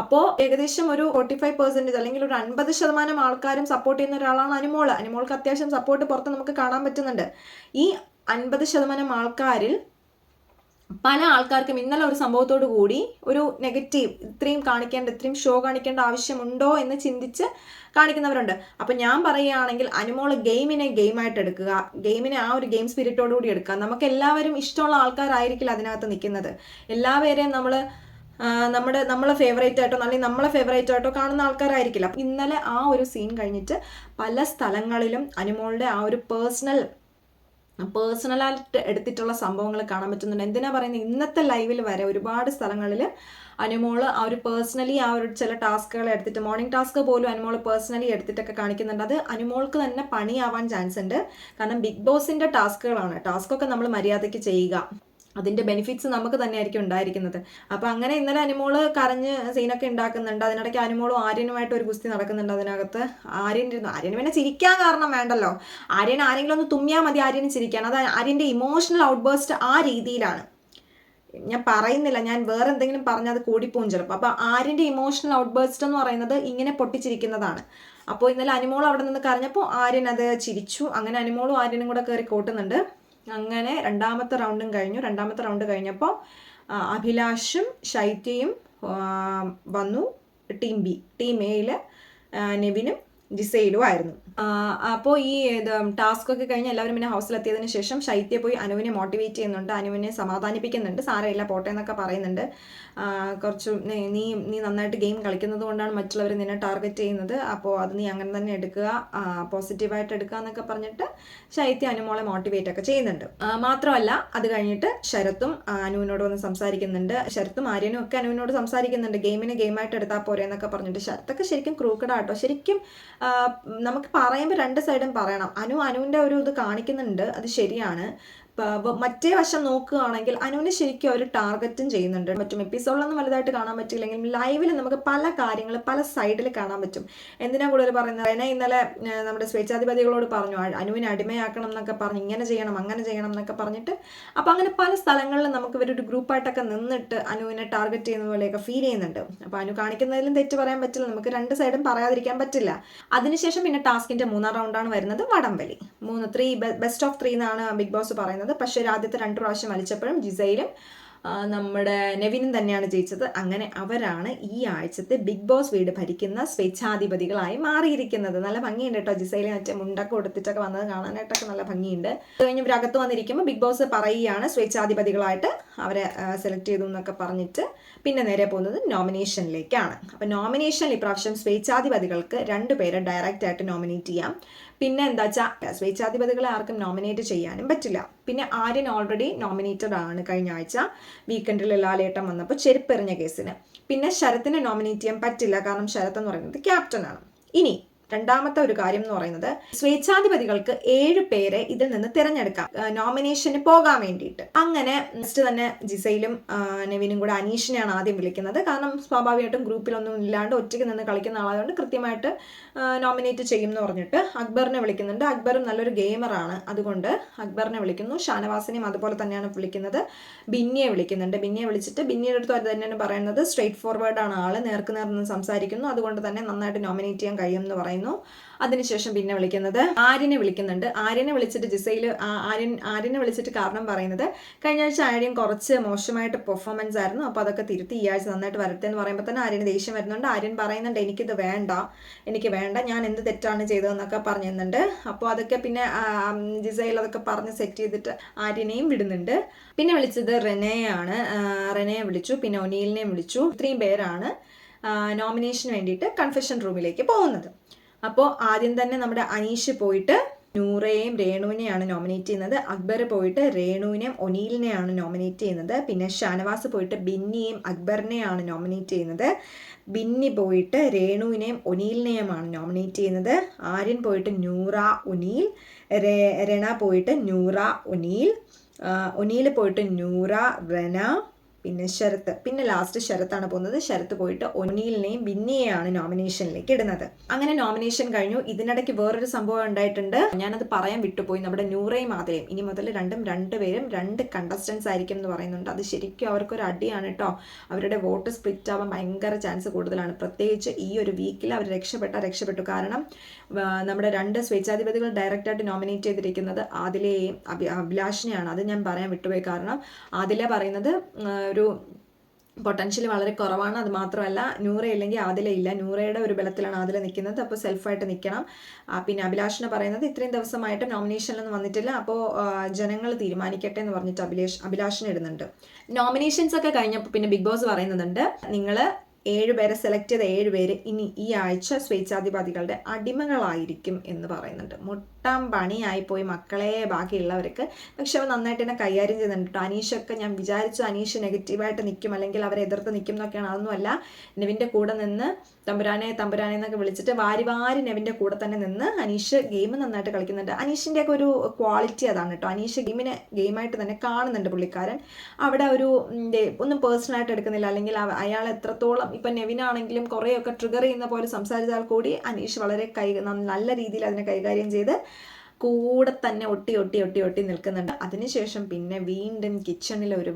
അപ്പോൾ ഏകദേശം ഒരു ഫോർട്ടി ഫൈവ് പെർസെന്റേജ് അല്ലെങ്കിൽ ഒരു അൻപത് ശതമാനം ആൾക്കാരും സപ്പോർട്ട് ചെയ്യുന്ന ഒരാളാണ് അനുമോൾ. അനുമോൾക്ക് അത്യാവശ്യം സപ്പോർട്ട് പുറത്ത് നമുക്ക് കാണാൻ പറ്റുന്നുണ്ട്. ഈ അൻപത് ശതമാനം ആൾക്കാരിൽ പല ആൾക്കാർക്കും ഇന്നലെ ഒരു സംഭവത്തോടു കൂടി ഒരു നെഗറ്റീവ് ഇത്രയും കാണിക്കേണ്ട ഇത്രയും ഷോ കാണിക്കേണ്ട ആവശ്യമുണ്ടോ എന്ന് ചിന്തിച്ച് കാണിക്കുന്നവരുണ്ട്. അപ്പം ഞാൻ പറയുകയാണെങ്കിൽ അനുമോൾ ഗെയിമിനെ ഗെയിമായിട്ട് എടുക്കുക ഗെയിമിനെ ആ ഒരു ഗെയിം സ്പിരിറ്റോടു കൂടി എടുക്കുക. നമുക്ക് എല്ലാവരും ഇഷ്ടമുള്ള ആൾക്കാരായിരിക്കില്ല അതിനകത്ത് നിൽക്കുന്നത്. എല്ലാവരെയും നമ്മൾ നമ്മുടെ നമ്മളെ ഫേവറേറ്റ് ആയിട്ടോ അല്ലെങ്കിൽ നമ്മളെ ഫേവറേറ്റ് ആയിട്ടോ കാണുന്ന ആൾക്കാരായിരിക്കില്ല. അപ്പം ഇന്നലെ ആ ഒരു സീൻ കഴിഞ്ഞിട്ട് പല സ്ഥലങ്ങളിലും അനുമോളുടെ ആ ഒരു പേഴ്സണൽ പേഴ്സണലായിട്ട് എടുത്തിട്ടുള്ള സംഭവങ്ങൾ കാണാൻ പറ്റുന്നുണ്ട്. എന്തിനാ പറയുന്നത്? ഇന്നത്തെ ലൈവിൽ വരെ ഒരുപാട് സ്ഥലങ്ങളിൽ അനുമോൾ ആ ഒരു പേഴ്സണലി ആ ഒരു ചില ടാസ്കുകൾ എടുത്തിട്ട് മോർണിംഗ് ടാസ്ക് പോലും അനുമോൾ പേഴ്സണലി എടുത്തിട്ടൊക്കെ കാണിക്കുന്നുണ്ട്. അത് അനുമോൾക്ക് തന്നെ പണിയാവാൻ ചാൻസ് ഉണ്ട്. കാരണം ബിഗ് ബോസിന്റെ ടാസ്കുകളാണ്. ടാസ്കൊക്കെ നമ്മൾ മര്യാദയ്ക്ക് ചെയ്യുക. അതിന്റെ ബെനിഫിറ്റ്സ് നമുക്ക് തന്നെ ആയിരിക്കും ഉണ്ടായിരിക്കുന്നത്. അപ്പോൾ അങ്ങനെ ഇന്നലെ അനുമോൾ കരഞ്ഞ് സീനൊക്കെ ഉണ്ടാക്കുന്നുണ്ട്. അതിനിടയ്ക്ക് അനുമോളും ആര്യനുമായിട്ട് ഒരു ഗുസ്തി നടക്കുന്നുണ്ട് അതിനകത്ത്. ആര്യൻ ആര്യന് പിന്നെ ചിരിക്കാൻ കാരണം വേണ്ടല്ലോ. ആര്യൻ ആരെങ്കിലും ഒന്ന് തുമ്മിയാൽ മതി ആര്യന് ചിരിക്കാൻ. അത് ആര്യന്റെ ഇമോഷണൽ ഔട്ട്ബേസ്റ്റ് ആ രീതിയിലാണ്. ഞാൻ പറയുന്നില്ല ഞാൻ വേറെ എന്തെങ്കിലും പറഞ്ഞാൽ അത് കൂടിപ്പോവും ചിലപ്പോൾ. അപ്പോൾ ആര്യന്റെ ഇമോഷണൽ ഔട്ട്ബേസ്റ്റ് എന്ന് പറയുന്നത് ഇങ്ങനെ പൊട്ടിച്ചിരിക്കുന്നതാണ്. അപ്പോൾ ഇന്നലെ അനുമോൾ അവിടെ നിന്ന് കരഞ്ഞപ്പോൾ ആര്യൻ അത് ചിരിച്ചു. അങ്ങനെ അനുമോളും ആര്യനും കൂടെ കയറി കൂട്ടുന്നുണ്ട്. അങ്ങനെ രണ്ടാമത്തെ റൗണ്ടും കഴിഞ്ഞു. രണ്ടാമത്തെ റൗണ്ട് കഴിഞ്ഞപ്പോൾ അഭിലാഷും ശൈത്യയും വന്നു. Team B. ടീം എയിൽ നെവിനും ജിസയിലും ആയിരുന്നു അപ്പോൾ ഈ ടാസ്ക് ഒക്കെ കഴിഞ്ഞ് എല്ലാവരും പിന്നെ ഹൗസിലെത്തിയതിനു ശേഷം ശൈത്യ പോയി അനുവിനെ മോട്ടിവേറ്റ് ചെയ്യുന്നുണ്ട് അനുവിനെ സമാധാനിപ്പിക്കുന്നുണ്ട് സാരമില്ല പോട്ടെ എന്നൊക്കെ പറയുന്നുണ്ട്. കുറച്ച് നീ- നീ നന്നായിട്ട് ഗെയിം കളിക്കുന്നത് കൊണ്ടാണ് മറ്റുള്ളവർ നിന്നെ ടാർഗറ്റ് ചെയ്യുന്നത്. അപ്പോൾ അത് നീ അങ്ങനെ തന്നെ എടുക്കുക പോസിറ്റീവായിട്ട് എടുക്കുക എന്നൊക്കെ പറഞ്ഞിട്ട് ശൈത്യ അനുമോളെ മോട്ടിവേറ്റ് ഒക്കെ ചെയ്യുന്നുണ്ട്. മാത്രമല്ല അത് കഴിഞ്ഞിട്ട് ശരത്തും അനുവിനോട് വന്ന് സംസാരിക്കുന്നുണ്ട്. ശരത്തും ആര്യനും ഒക്കെ അനുവിനോട് സംസാരിക്കുന്നുണ്ട്. ഗെയിമിനെ ഗെയിമായിട്ട് എടുത്താൽ പോരെ എന്നൊക്കെ പറഞ്ഞിട്ട്. ശരത്തൊക്കെ ശരിക്കും ക്രൂക്കഡാട്ടോ ശരിക്കും നമുക്ക് പറയുമ്പോൾ രണ്ട് സൈഡും പറയണം. അനു അനുവിന്റെ ഒരു ഇത് കാണിക്കുന്നുണ്ട്. അത് ശരിയാണ്. മറ്റേ വശം നോക്കുകയാണെങ്കിൽ അനുവിന് ശരിക്കും അവർ ടാർഗറ്റും ചെയ്യുന്നുണ്ട്. മറ്റും എപ്പിസോഡിലൊന്നും വലുതായിട്ട് കാണാൻ പറ്റില്ലെങ്കിലും ലൈവിൽ നമുക്ക് പല കാര്യങ്ങൾ പല സൈഡിൽ കാണാൻ പറ്റും. എന്തിനാ കൂടുതൽ പറയുന്നത്? എന്നെ ഇന്നലെ നമ്മുടെ സ്വേച്ഛാധിപതികളോട് പറഞ്ഞു അനുവിനെ അടിമയാക്കണം എന്നൊക്കെ പറഞ്ഞ് ഇങ്ങനെ ചെയ്യണം അങ്ങനെ ചെയ്യണം എന്നൊക്കെ പറഞ്ഞിട്ട് അപ്പോൾ അങ്ങനെ പല സ്ഥലങ്ങളിൽ നമുക്ക് ഇവരൊരു ഗ്രൂപ്പായിട്ടൊക്കെ നിന്നിട്ട് അനുവിനെ ടാർഗറ്റ് ചെയ്യുന്ന പോലെയൊക്കെ ഫീൽ ചെയ്യുന്നുണ്ട്. അപ്പോൾ അനു കാണിക്കുന്നതിലും തെറ്റ് പറയാൻ പറ്റില്ല. നമുക്ക് രണ്ട് സൈഡും പറയാതിരിക്കാൻ പറ്റില്ല. അതിനുശേഷം പിന്നെ ടാസ്കിന്റെ മൂന്നാം റൗണ്ടാണ് വരുന്നത് വടംവലി. മൂന്ന് ത്രീ ബെസ്റ്റ് ഓഫ് ത്രീ എന്നാണ് ബിഗ് ബോസ് പറയുന്നത്. പക്ഷേ ഒരു ആദ്യത്തെ രണ്ട് പ്രാവശ്യം വലിച്ചപ്പോഴും ജിസയിലും നമ്മുടെ നെവിനും തന്നെയാണ് ജയിച്ചത്. അങ്ങനെ അവരാണ് ഈ ആഴ്ചത്തെ ബിഗ് ബോസ് വീട് ഭരിക്കുന്ന സ്വേച്ഛാധിപതികളായി മാറിയിരിക്കുന്നത്. നല്ല ഭംഗിയുണ്ട് കേട്ടോ ജിസയിൽ മറ്റേ മുണ്ടൊക്കെ കൊടുത്തിട്ടൊക്കെ വന്നത് കാണാനായിട്ടൊക്കെ നല്ല ഭംഗിയുണ്ട്. അത് കഴിഞ്ഞ് ഇവരകത്ത് വന്നിരിക്കുമ്പോൾ ബിഗ് ബോസ് പറയുകയാണ് സ്വേച്ഛാധിപതികളായിട്ട് അവരെ സെലക്ട് ചെയ്തു എന്നൊക്കെ പറഞ്ഞിട്ട് പിന്നെ നേരെ പോകുന്നത് നോമിനേഷനിലേക്കാണ് അപ്പോൾ നോമിനേഷനിൽ ഇപ്രാവശ്യം സ്വേച്ഛാധിപതികൾക്ക് രണ്ടുപേരെ ഡയറക്റ്റ് ആയിട്ട് നോമിനേറ്റ് ചെയ്യാം. പിന്നെ എന്താ വെച്ചാൽ സ്വേച്ഛാധിപതികളെ ആർക്കും നോമിനേറ്റ് ചെയ്യാനും പറ്റില്ല. പിന്നെ ആര്യൻ ഓൾറെഡി നോമിനേറ്റഡ് ആണ് കഴിഞ്ഞ ആഴ്ച. വീക്കെൻഡിൽ ലാലേട്ടം വന്നപ്പോൾ ചെരുപ്പെറിഞ്ഞ കേസിന്. പിന്നെ ശരത്തിനെ നോമിനേറ്റ് ചെയ്യാൻ പറ്റില്ല. കാരണം ശരത് എന്ന് പറയുന്നത് ക്യാപ്റ്റനാണ് ഇനി രണ്ടാമത്തെ ഒരു കാര്യം എന്ന് പറയുന്നത് സ്വേച്ഛാധിപതികൾക്ക് ഏഴ് പേരെ ഇതിൽ നിന്ന് തിരഞ്ഞെടുക്കാം. നോമിനേഷന് പോകാൻ വേണ്ടിയിട്ട്. അങ്ങനെ നെക്സ്റ്റ് തന്നെ ജിസയിലും നവീനും കൂടെ അനീഷിനെയാണ് ആദ്യം വിളിക്കുന്നത്. കാരണം സ്വാഭാവികമായിട്ടും ഗ്രൂപ്പിലൊന്നും ഇല്ലാണ്ട് ഒറ്റയ്ക്ക് നിന്ന് കളിക്കുന്ന ആളായതുകൊണ്ട് കൃത്യമായിട്ട് നോമിനേറ്റ് ചെയ്യും എന്ന് പറഞ്ഞിട്ട് അക്ബറിനെ വിളിക്കുന്നുണ്ട്. അക്ബറും നല്ലൊരു ഗെയിമറാണ് അതുകൊണ്ട് അക്ബറിനെ വിളിക്കുന്നു. ഷാനവാസിനെയും അതുപോലെ തന്നെയാണ് വിളിക്കുന്നത്. ബിന്നിയെ വിളിക്കുന്നുണ്ട്. ബിന്നിയെ വിളിച്ചിട്ട് ബിന്നിയുടെ അടുത്ത് അത് തന്നെയാണ് പറയുന്നത്. സ്ട്രേറ്റ് ഫോർവേഡ് ആണ് ആൾ. നേർക്ക് നേർന്ന് സംസാരിക്കുന്നു. അതുകൊണ്ട് തന്നെ നന്നായിട്ട് നോമിനേറ്റ് ചെയ്യാൻ കഴിയും എന്ന് പറയുന്നു. അതിനുശേഷം പിന്നെ വിളിക്കുന്നത് ആര്യനെ വിളിക്കുന്നുണ്ട്. ആര്യനെ വിളിച്ചിട്ട് ജിസയിൽ ആര്യൻ ആര്യനെ വിളിച്ചിട്ട് കാരണം പറയുന്നത് കഴിഞ്ഞ ആഴ്ച ആര്യൻ കുറച്ച് മോശമായിട്ട് പെർഫോമൻസ് ആയിരുന്നു. അപ്പോൾ അതൊക്കെ തിരുത്തി ഈ ആഴ്ച നന്നായിട്ട് വരട്ടെ എന്ന് പറയുമ്പോൾ തന്നെ ആര്യന് ദേഷ്യം വരുന്നുണ്ട്. ആര്യൻ പറയുന്നുണ്ട് എനിക്കിത് വേണ്ട. എനിക്ക് വേണ്ട. ഞാൻ എന്ത് തെറ്റാണ് ചെയ്തതെന്നൊക്കെ പറഞ്ഞിരുന്നുണ്ട്. അപ്പോൾ അതൊക്കെ പിന്നെ ജിസയിൽ അതൊക്കെ പറഞ്ഞ് സെറ്റ് ചെയ്തിട്ട് ആര്യനെയും വിടുന്നുണ്ട്. പിന്നെ വിളിച്ചത് റെനയാണ്. റെനയെ വിളിച്ചു. പിന്നെ ഒനീലിനെയും വിളിച്ചു. ഇത്രയും പേരാണ് നോമിനേഷന് വേണ്ടിയിട്ട് കൺഫെഷൻ റൂമിലേക്ക് പോകുന്നത്. അപ്പോൾ ആദ്യം തന്നെ നമ്മുടെ അനീഷ് പോയിട്ട് നൂറയെയും രേണുവിനെയാണ് നോമിനേറ്റ് ചെയ്യുന്നത്. അക്ബർ പോയിട്ട് രേണുവിനെയും ഒനീലിനെയാണ് നോമിനേറ്റ് ചെയ്യുന്നത്. പിന്നെ ഷാനവാസ് പോയിട്ട് ബിന്നിയെയും അക്ബറിനെയാണ് നോമിനേറ്റ് ചെയ്യുന്നത്. ബിന്നി പോയിട്ട് രേണുവിനെയും ഒനീലിനെയുമാണ് നോമിനേറ്റ് ചെയ്യുന്നത്. ആര്യൻ പോയിട്ട് നൂറ ഒനീൽ. രണ പോയിട്ട് നൂറ ഒനീൽ. ഒനീൽ പോയിട്ട് നൂറ റന പിന്നെ ശരത്ത് പിന്നെ ലാസ്റ്റ് ശരത്താണ് പോകുന്നത്. ശരത്ത് പോയിട്ട് ഒനീലിനെയും ബിന്നിയെയാണ് നോമിനേഷനിലേക്ക് ഇടുന്നത്. അങ്ങനെ നോമിനേഷൻ കഴിഞ്ഞു. ഇതിനിടയ്ക്ക് വേറൊരു സംഭവം ഉണ്ടായിട്ടുണ്ട്. ഞാനത് പറയാൻ വിട്ടുപോയി. നമ്മുടെ നൂറയും ആദരയും ഇനി മുതൽ രണ്ടും രണ്ടുപേരും രണ്ട് കണ്ടസ്റ്റൻസ് ആയിരിക്കും എന്ന് പറയുന്നുണ്ട്. അത് ശരിക്കും അവർക്കൊരു അടിയാണ് കേട്ടോ അവരുടെ വോട്ട് സ്പ്ലിറ്റ് ആവാൻ ഭയങ്കര ചാൻസ് കൂടുതലാണ്. പ്രത്യേകിച്ച് ഈ ഒരു വീക്കിൽ അവർ രക്ഷപ്പെട്ട രക്ഷപ്പെട്ടു. കാരണം നമ്മുടെ രണ്ട് സ്വേച്ഛാധിപതികൾ ഡയറക്റ്റായിട്ട് നോമിനേറ്റ് ചെയ്തിരിക്കുന്നത് ആദിലെയും അഭി അഭിലാഷിനെയാണ്. അത് ഞാൻ പറയാൻ വിട്ടുപോയി. കാരണം ആദില പറയുന്നത് ഒരു പൊട്ടൻഷ്യൽ വളരെ കുറവാണ്. അത് മാത്രമല്ല നൂറ ഇല്ലെങ്കിൽ ആദില ഇല്ല. നൂറയുടെ ഒരു ബലത്തിലാണ് ആദില നിൽക്കുന്നത്. അപ്പോൾ സെൽഫായിട്ട് നിൽക്കണം. പിന്നെ അഭിലാഷിനെ പറയുന്നത് ഇത്രയും ദിവസമായിട്ട് നോമിനേഷനിലൊന്നും വന്നിട്ടില്ല. അപ്പോൾ ജനങ്ങൾ തീരുമാനിക്കട്ടെ എന്ന് പറഞ്ഞിട്ട് അഭിലേഷ് അഭിലാഷിനെ ഇടുന്നുണ്ട്. നോമിനേഷൻസ് ഒക്കെ കഴിഞ്ഞപ്പോൾ പിന്നെ ബിഗ് ബോസ് പറയുന്നുണ്ട് നിങ്ങൾ ഏഴുപേരെ സെലക്ട് ചെയ്ത ഏഴുപേര് ഇനി ഈ ആഴ്ച സ്വേച്ഛാധിപതികളുടെ അടിമകളായിരിക്കും എന്ന് പറയുന്നുണ്ട്. മുട്ടാം പണിയായി പോയി മക്കളെ ബാക്കിയുള്ളവർക്ക്. പക്ഷെ അവൻ നന്നായിട്ട് തന്നെ കൈകാര്യം ചെയ്യുന്നുണ്ട് അനീഷൊക്കെ ഞാൻ വിചാരിച്ചു അനീഷ് നെഗറ്റീവായിട്ട് നിൽക്കും അല്ലെങ്കിൽ അവരെ എതിർത്ത് നിൽക്കും എന്നൊക്കെയാണ്. അതൊന്നുമല്ല. നെവിന്റെ കൂടെ നിന്ന് തമ്പുരാനെ തമ്പുരാനെ എന്നൊക്കെ വിളിച്ചിട്ട് വാരി വാരി നെവിന്റെ കൂടെ തന്നെ നിന്ന് അനീഷ് ഗെയിം നന്നായിട്ട് കളിക്കുന്നുണ്ട്. അനീഷിന്റെ ഒക്കെ ഒരു ക്വാളിറ്റി അതാണ് കേട്ടോ. അനീഷ് ഗെയിമിനെ ഗെയിമായിട്ട് തന്നെ കാണുന്നുണ്ട് പുള്ളിക്കാരൻ. അവിടെ ഒരു ഒന്നും പേഴ്സണലായിട്ട് എടുക്കുന്നില്ല. അല്ലെങ്കിൽ അയാൾ എത്രത്തോളം ഇപ്പം നെവിനാണെങ്കിലും കുറേയൊക്കെ ട്രിഗർ ചെയ്യുന്ന പോലെ സംസാരിച്ചാൽ കൂടി അനീഷ് വളരെ കൈ നല്ല രീതിയിൽ അതിനെ കൈകാര്യം ചെയ്ത് കൂടെ തന്നെ ഒട്ടി ഒട്ടി ഒട്ടി ഒട്ടി നിൽക്കുന്നുണ്ട്. അതിനുശേഷം പിന്നെ വീണ്ടും കിച്ചണിൽ ഒരു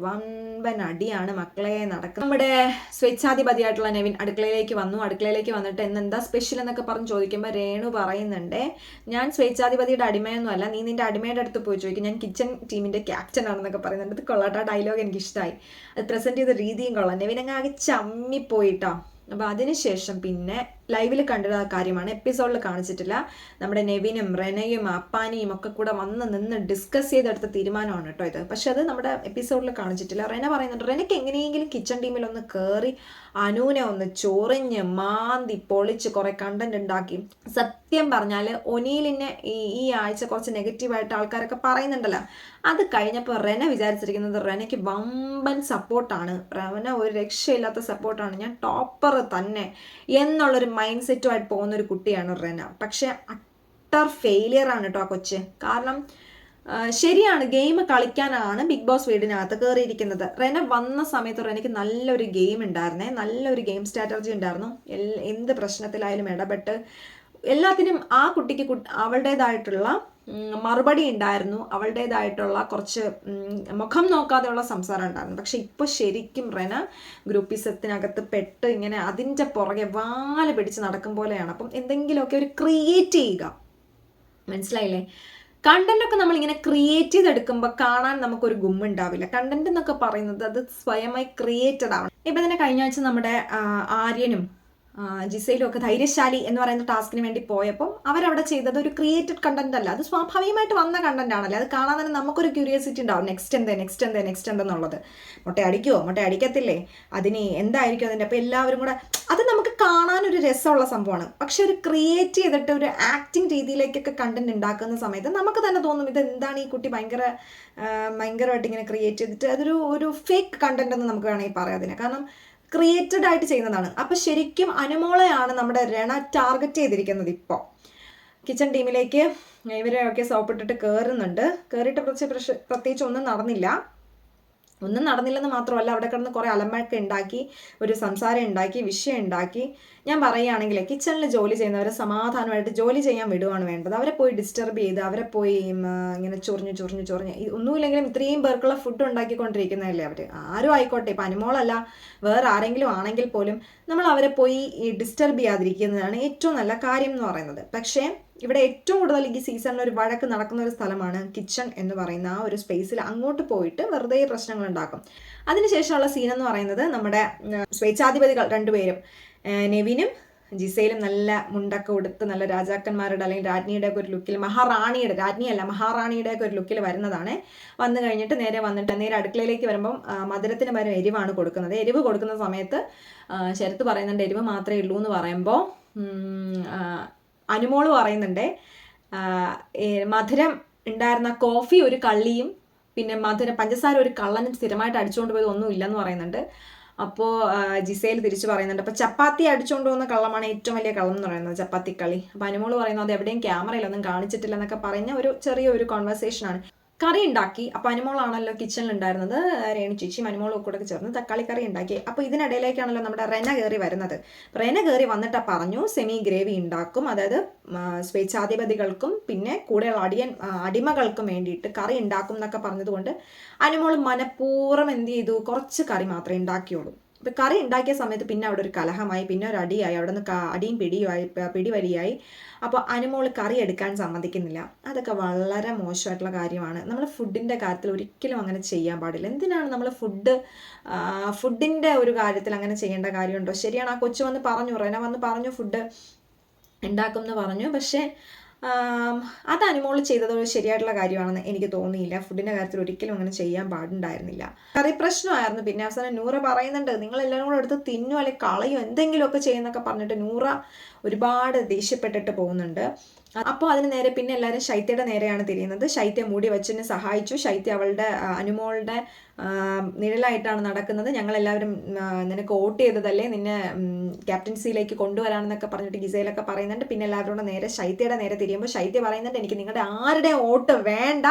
വമ്പൻ അടിയാണ് മക്കളെ നടക്കുന്നത്. നമ്മുടെ സ്വേച്ഛാധിപതിയായിട്ടുള്ള നെവിൻ അടുക്കളയിലേക്ക് വന്നു. അടുക്കളയിലേക്ക് വന്നിട്ട് ഇന്ന് എന്താ സ്പെഷ്യൽ എന്നൊക്കെ പറഞ്ഞ് ചോദിക്കുമ്പോൾ രേണു പറയുന്നുണ്ട് ഞാൻ സ്വേച്ഛാധിപതിയുടെ അടിമയൊന്നും അല്ല. നീ നിന്റെ അടിമയുടെ അടുത്ത് പോയി ചോദിക്കും. ഞാൻ കിച്ചൺ ടീമിന്റെ ക്യാപ്റ്റൻ ആണെന്നൊക്കെ പറയുന്നുണ്ട്. ഇത് കൊള്ളാട്ട. ഡയലോഗ് എനിക്ക് ഇഷ്ടമായി അത് പ്രസന്റ് ചെയ്ത രീതിയും കൊള്ളാം. നെവിൻ അങ്ങ് ആകെ ചമ്മിപ്പോയിട്ടോ അപ്പോൾ അതിനുശേഷം പിന്നെ ലൈവിൽ കണ്ട കാര്യമാണ്. എപ്പിസോഡിൽ കാണിച്ചിട്ടില്ല. നമ്മുടെ നെവിനും റെനയും അപ്പാനിയും ഒക്കെ കൂടെ വന്ന് നിന്ന് ഡിസ്കസ് ചെയ്തെടുത്ത തീരുമാനമാണ് കേട്ടോ ഇത്. പക്ഷെ അത് നമ്മുടെ എപ്പിസോഡിൽ കാണിച്ചിട്ടില്ല. റെന പറയുന്നുണ്ട് റെനയ്ക്ക് എങ്ങനെയെങ്കിലും കിച്ചൺ ടീമിൽ ഒന്ന് കയറി അനൂനെ ഒന്ന് ചൊറിഞ്ഞ് മാന്തി പൊളിച്ച് കുറെ കണ്ടന്റ് ഉണ്ടാക്കി. സത്യം പറഞ്ഞാൽ ഒനീലിനെ ഈ ഈ ആഴ്ച കുറച്ച് നെഗറ്റീവായിട്ട് ആൾക്കാരൊക്കെ പറയുന്നുണ്ടല്ലോ. അത് കഴിഞ്ഞപ്പോൾ റെന വിചാരിച്ചിരിക്കുന്നത് റെനയ്ക്ക് വമ്പൻ സപ്പോർട്ടാണ് റെന ഒരു രക്ഷയില്ലാത്ത സപ്പോർട്ടാണ് ഞാൻ ടോപ്പർ തന്നെ. എന്നുള്ളൊരു മൈൻഡ് സെറ്റുമായിട്ട് പോകുന്ന ഒരു കുട്ടിയാണ് റെന. പക്ഷെ അട്ടർ ഫെയിലിയർ ആണ് കേട്ടോ ആ കൊച്ച്. കാരണം ശരിയാണ് ഗെയിം കളിക്കാനാണ് ബിഗ് ബോസ് വീടിനകത്ത് കയറിയിരിക്കുന്നത് റെന വന്ന സമയത്ത് റെനയ്ക്ക് നല്ലൊരു ഗെയിം ഉണ്ടായിരുന്നേ. നല്ലൊരു ഗെയിം സ്ട്രാറ്റജി ഉണ്ടായിരുന്നു. എന്ത് പ്രശ്നത്തിലായാലും ഇടപെട്ട് എല്ലാത്തിനും ആ കുട്ടിക്ക് കുട്ട് അവളുടേതായിട്ടുള്ള മറുപടി ഉണ്ടായിരുന്നു. അവളുടേതായിട്ടുള്ള കുറച്ച് മുഖം നോക്കാതെയുള്ള സംസാരം ഉണ്ടായിരുന്നു. പക്ഷെ ഇപ്പോൾ ശരിക്കും റെന ഗ്രൂപ്പിസത്തിനകത്ത് പെട്ട് ഇങ്ങനെ അതിന്റെ പുറകെ വാൽ പിടിച്ച് നടക്കും പോലെയാണ്. അപ്പം എന്തെങ്കിലുമൊക്കെ ഒരു ക്രിയേറ്റ് ചെയ്യുക. മനസ്സിലായില്ലേ? കണ്ടന്റൊക്കെ നമ്മളിങ്ങനെ ക്രിയേറ്റ് ചെയ്തെടുക്കുമ്പോൾ കാണാൻ നമുക്കൊരു ഗുമ്മുണ്ടാവില്ല കണ്ടന്റ് എന്നൊക്കെ പറയുന്നത് അത് സ്വയമായി ക്രിയേറ്റഡ് ആവണം ഇപ്പൊ തന്നെ കഴിഞ്ഞ ആഴ്ച നമ്മുടെ ആര്യനും ജിസയിലും ഒക്കെ ധൈര്യശാലി എന്ന് പറയുന്ന ടാസ്കിന് വേണ്ടി പോയപ്പോൾ അവരവിടെ ചെയ്തത് ഒരു ക്രിയേറ്റഡ് കണ്ടന്റ് അല്ല. അത് സ്വാഭാവികമായിട്ട് വന്ന കണ്ടന്റ് ആണല്ലേ. അത് കാണാൻ തന്നെ നമുക്കൊരു ക്യൂരിയോസിറ്റി ഉണ്ടാവും. നെക്സ്റ്റ് എന്ത് നെക്സ്റ്റ് എന്ത് നെക്സ്റ്റ് എന്തെന്നുള്ളത് മുട്ട അടിക്കുമോ മുട്ട അടിക്കത്തില്ലേ? അതിന് എന്തായിരിക്കും അതിന്റെ? അപ്പോൾ എല്ലാവരും കൂടെ അത് നമുക്ക് കാണാൻ ഒരു രസമുള്ള സംഭവമാണ്. പക്ഷെ ഒരു ക്രിയേറ്റ് ചെയ്തിട്ട് ഒരു ആക്ടിങ് രീതിയിലേക്കൊക്കെ കണ്ടന്റ് ഉണ്ടാക്കുന്ന സമയത്ത് നമുക്ക് തന്നെ തോന്നും ഇത് എന്താണ് ഈ കുട്ടി ഭയങ്കര ഭയങ്കരമായിട്ട് ഇങ്ങനെ ക്രിയേറ്റ് ചെയ്തിട്ട് അതൊരു ഒരു ഫേക്ക് കണ്ടന്റ് എന്ന് നമുക്ക് വേണമെങ്കിൽ പറയാം അതിനെ. കാരണം ക്രിയേറ്റഡ് ആയിട്ട് ചെയ്യുന്നതാണ്. അപ്പൊ ശരിക്കും അനുമോളെയാണ് നമ്മുടെ രണ ടാർഗറ്റ് ചെയ്തിരിക്കുന്നത് ഇപ്പോൾ കിച്ചൺ ടീമിലേക്ക് ഇവരെയൊക്കെ സോപ്പിട്ടിട്ട് കയറുന്നുണ്ട് കയറിയിട്ട് പ്രശ്- പ്രത്യേകിച്ച് ഒന്നും നടന്നില്ല. ഒന്നും നടന്നില്ലെന്ന് മാത്രമല്ല അവിടെ കിടന്ന് കുറേ അലമ്പഴക്കം ഉണ്ടാക്കി ഒരു സംസാരം ഉണ്ടാക്കി വിഷയം ഉണ്ടാക്കി. ഞാൻ പറയുകയാണെങ്കിൽ കിച്ചണിൽ ജോലി ചെയ്യുന്നവരെ സമാധാനമായിട്ട് ജോലി ചെയ്യാൻ വിടുവാണ് വേണ്ടത്. അവരെ പോയി ഡിസ്റ്റർബ് ചെയ്ത് അവരെ പോയി ഇങ്ങനെ ചൊറിഞ്ഞ് ചൊറിഞ്ഞ് ചൊറിഞ്ഞ്. ഒന്നുമില്ലെങ്കിലും ഇത്രയും പേർക്കുള്ള ഫുഡ് ഉണ്ടാക്കിക്കൊണ്ടിരിക്കുന്നതല്ലേ അവർ ആരും ആയിക്കോട്ടെ ഇപ്പം അനുമോളല്ല വേറെ ആരെങ്കിലും ആണെങ്കിൽ പോലും നമ്മൾ അവരെ പോയി ഡിസ്റ്റർബ് ചെയ്യാതിരിക്കുന്നതാണ് ഏറ്റവും നല്ല കാര്യം എന്ന് പറയുന്നത്. പക്ഷേ ഇവിടെ ഏറ്റവും കൂടുതൽ ഈ സീസണിൽ ഒരു വഴക്ക് നടക്കുന്ന ഒരു സ്ഥലമാണ് കിച്ചൺ എന്ന് പറയുന്ന ആ ഒരു സ്പേസിൽ അങ്ങോട്ട് പോയിട്ട് വെറുതെ പ്രശ്നങ്ങൾ ഉണ്ടാക്കും. അതിനുശേഷമുള്ള സീൻ എന്ന് പറയുന്നത് നമ്മുടെ സ്വേച്ഛാധിപതികൾ രണ്ടുപേരും നെവിനും ജിസയിലും നല്ല മുണ്ടൊക്കെ ഉടുത്ത് നല്ല രാജാക്കന്മാരുടെ അല്ലെങ്കിൽ രാജ്ഞിയുടെ ഒക്കെ ഒരു ലുക്കിൽ മഹാറാണിയുടെ രാജ്ഞിയല്ല മഹാറാണിയുടെ ഒക്കെ ഒരു ലുക്കിൽ വരുന്നതാണ്. വന്നു കഴിഞ്ഞിട്ട് നേരെ വന്നിട്ട് നേരെ അടുക്കളയിലേക്ക് വരുമ്പം മധുരത്തിന് പകരം എരിവാണ് കൊടുക്കുന്നത്. എരിവ് കൊടുക്കുന്ന സമയത്ത് ശരത്ത് പറയുന്നുണ്ട് എരിവ് മാത്രമേ ഉള്ളൂ എന്ന് പറയുമ്പോൾ അനുമോൾ പറയുന്നുണ്ട് മധുരം ഉണ്ടായിരുന്ന കോഫി ഒരു കള്ളിയും പിന്നെ മധുരം പഞ്ചസാര ഒരു കള്ളനും സ്ഥിരമായിട്ട് അടിച്ചുകൊണ്ട് പോയത് ഒന്നും ഇല്ലെന്ന് പറയുന്നുണ്ട്. അപ്പോൾ ജിസയിൽ തിരിച്ചു പറയുന്നുണ്ട്. അപ്പോൾ ചപ്പാത്തി അടിച്ചുകൊണ്ട് പോകുന്ന കള്ളമാണ് ഏറ്റവും വലിയ കള്ളം എന്ന് പറയുന്നത് ചപ്പാത്തി കളി അപ്പോൾ അനുമോൾ പറയുന്നത് അത് എവിടെയും ക്യാമറയിലൊന്നും കാണിച്ചിട്ടില്ല എന്നൊക്കെ പറഞ്ഞ ഒരു ചെറിയ ഒരു കോൺവെർസേഷനാണ് കറി ഉണ്ടാക്കി. അപ്പോൾ അനുമോളാണല്ലോ കിച്ചണിൽ ഉണ്ടായിരുന്നത്. രേണു ചേച്ചി അനുമോളും കൂടെ ചേർന്ന് തക്കാളി കറി ഉണ്ടാക്കി. അപ്പോൾ ഇതിനിടയിലേക്കാണല്ലോ നമ്മുടെ റെന കയറി വരുന്നത്. റെന കയറി വന്നിട്ട് പറഞ്ഞു സെമി ഗ്രേവി ഉണ്ടാക്കും. അതായത് സ്വേച്ഛാധിപതികൾക്കും പിന്നെ കൂടെയുള്ള അടിയൻ അടിമകൾക്കും വേണ്ടിയിട്ട് കറി ഉണ്ടാക്കും എന്നൊക്കെ പറഞ്ഞതുകൊണ്ട് അനുമോൾ മനഃപൂർവം എന്ത് ചെയ്തു? കുറച്ച് കറി മാത്രമേ ഉണ്ടാക്കിയുള്ളൂ. ഇപ്പം കറി ഉണ്ടാക്കിയ സമയത്ത് പിന്നെ അവിടെ ഒരു കലഹമായി പിന്നെ ഒരു അടിയായി അവിടെ നിന്ന് അടിയും പിടിയുമായി പിടിവലിയായി. അപ്പോൾ അനുമോൾ കറി എടുക്കാൻ സമ്മതിക്കുന്നില്ല. അതൊക്കെ വളരെ മോശമായിട്ടുള്ള കാര്യമാണ്. നമ്മൾ ഫുഡിന്റെ കാര്യത്തിൽ ഒരിക്കലും അങ്ങനെ ചെയ്യാൻ പാടില്ല. എന്തിനാണ് നമ്മൾ ഫുഡ് ഫുഡിന്റെ ഒരു കാര്യത്തിൽ അങ്ങനെ ചെയ്യേണ്ട കാര്യമുണ്ടോ? ശരിയാണ് ആ കൊച്ചു വന്ന് പറഞ്ഞു റെന വന്ന് പറഞ്ഞു ഫുഡ് ഉണ്ടാക്കും എന്ന് പറഞ്ഞു. പക്ഷേ അത് അനുമോൾ ചെയ്തത് ശരിയായിട്ടുള്ള കാര്യമാണെന്ന് എനിക്ക് തോന്നിയില്ല. ഫുഡിന്റെ കാര്യത്തിൽ ഒരിക്കലും അങ്ങനെ ചെയ്യാൻ പാടുണ്ടായിരുന്നില്ല. കറി പ്രശ്നമായിരുന്നു. പിന്നെ അവസാനം നൂറ പറയുന്നുണ്ട് നിങ്ങൾ എല്ലാവരും കൂടെ എടുത്ത് തിന്നോ അല്ലെങ്കിൽ കളയോ എന്തെങ്കിലുമൊക്കെ ചെയ്യുന്നൊക്കെ പറഞ്ഞിട്ട് നൂറ ഒരുപാട് ദേഷ്യപ്പെട്ടിട്ട് പോകുന്നുണ്ട്. അപ്പോൾ അതിന് നേരെ പിന്നെ എല്ലാവരും ശൈത്യയുടെ നേരെയാണ് തിരിയുന്നത്. ശൈത്യ മൂടി വച്ചതിനെ സഹായിച്ചു. ശൈത്യ അവളുടെ അനുമോളുടെ നിഴലായിട്ടാണ് നടക്കുന്നത്. ഞങ്ങളെല്ലാവരും നിനക്ക് വോട്ട് ചെയ്തതല്ലേ? നിന്നെ ക്യാപ്റ്റൻസിയിലേക്ക് കൊണ്ടുവരാനെന്നൊക്കെ പറഞ്ഞിട്ട് ഗിസയിലൊക്കെ പറയുന്നുണ്ട്. പിന്നെ എല്ലാവരും കൂടെ നേരെ ശൈത്യയുടെ നേരെ തിരിയുമ്പോൾ ശൈത്യ പറയുന്നുണ്ട് എനിക്ക് നിങ്ങളുടെ ആരുടെ വോട്ട് വേണ്ട?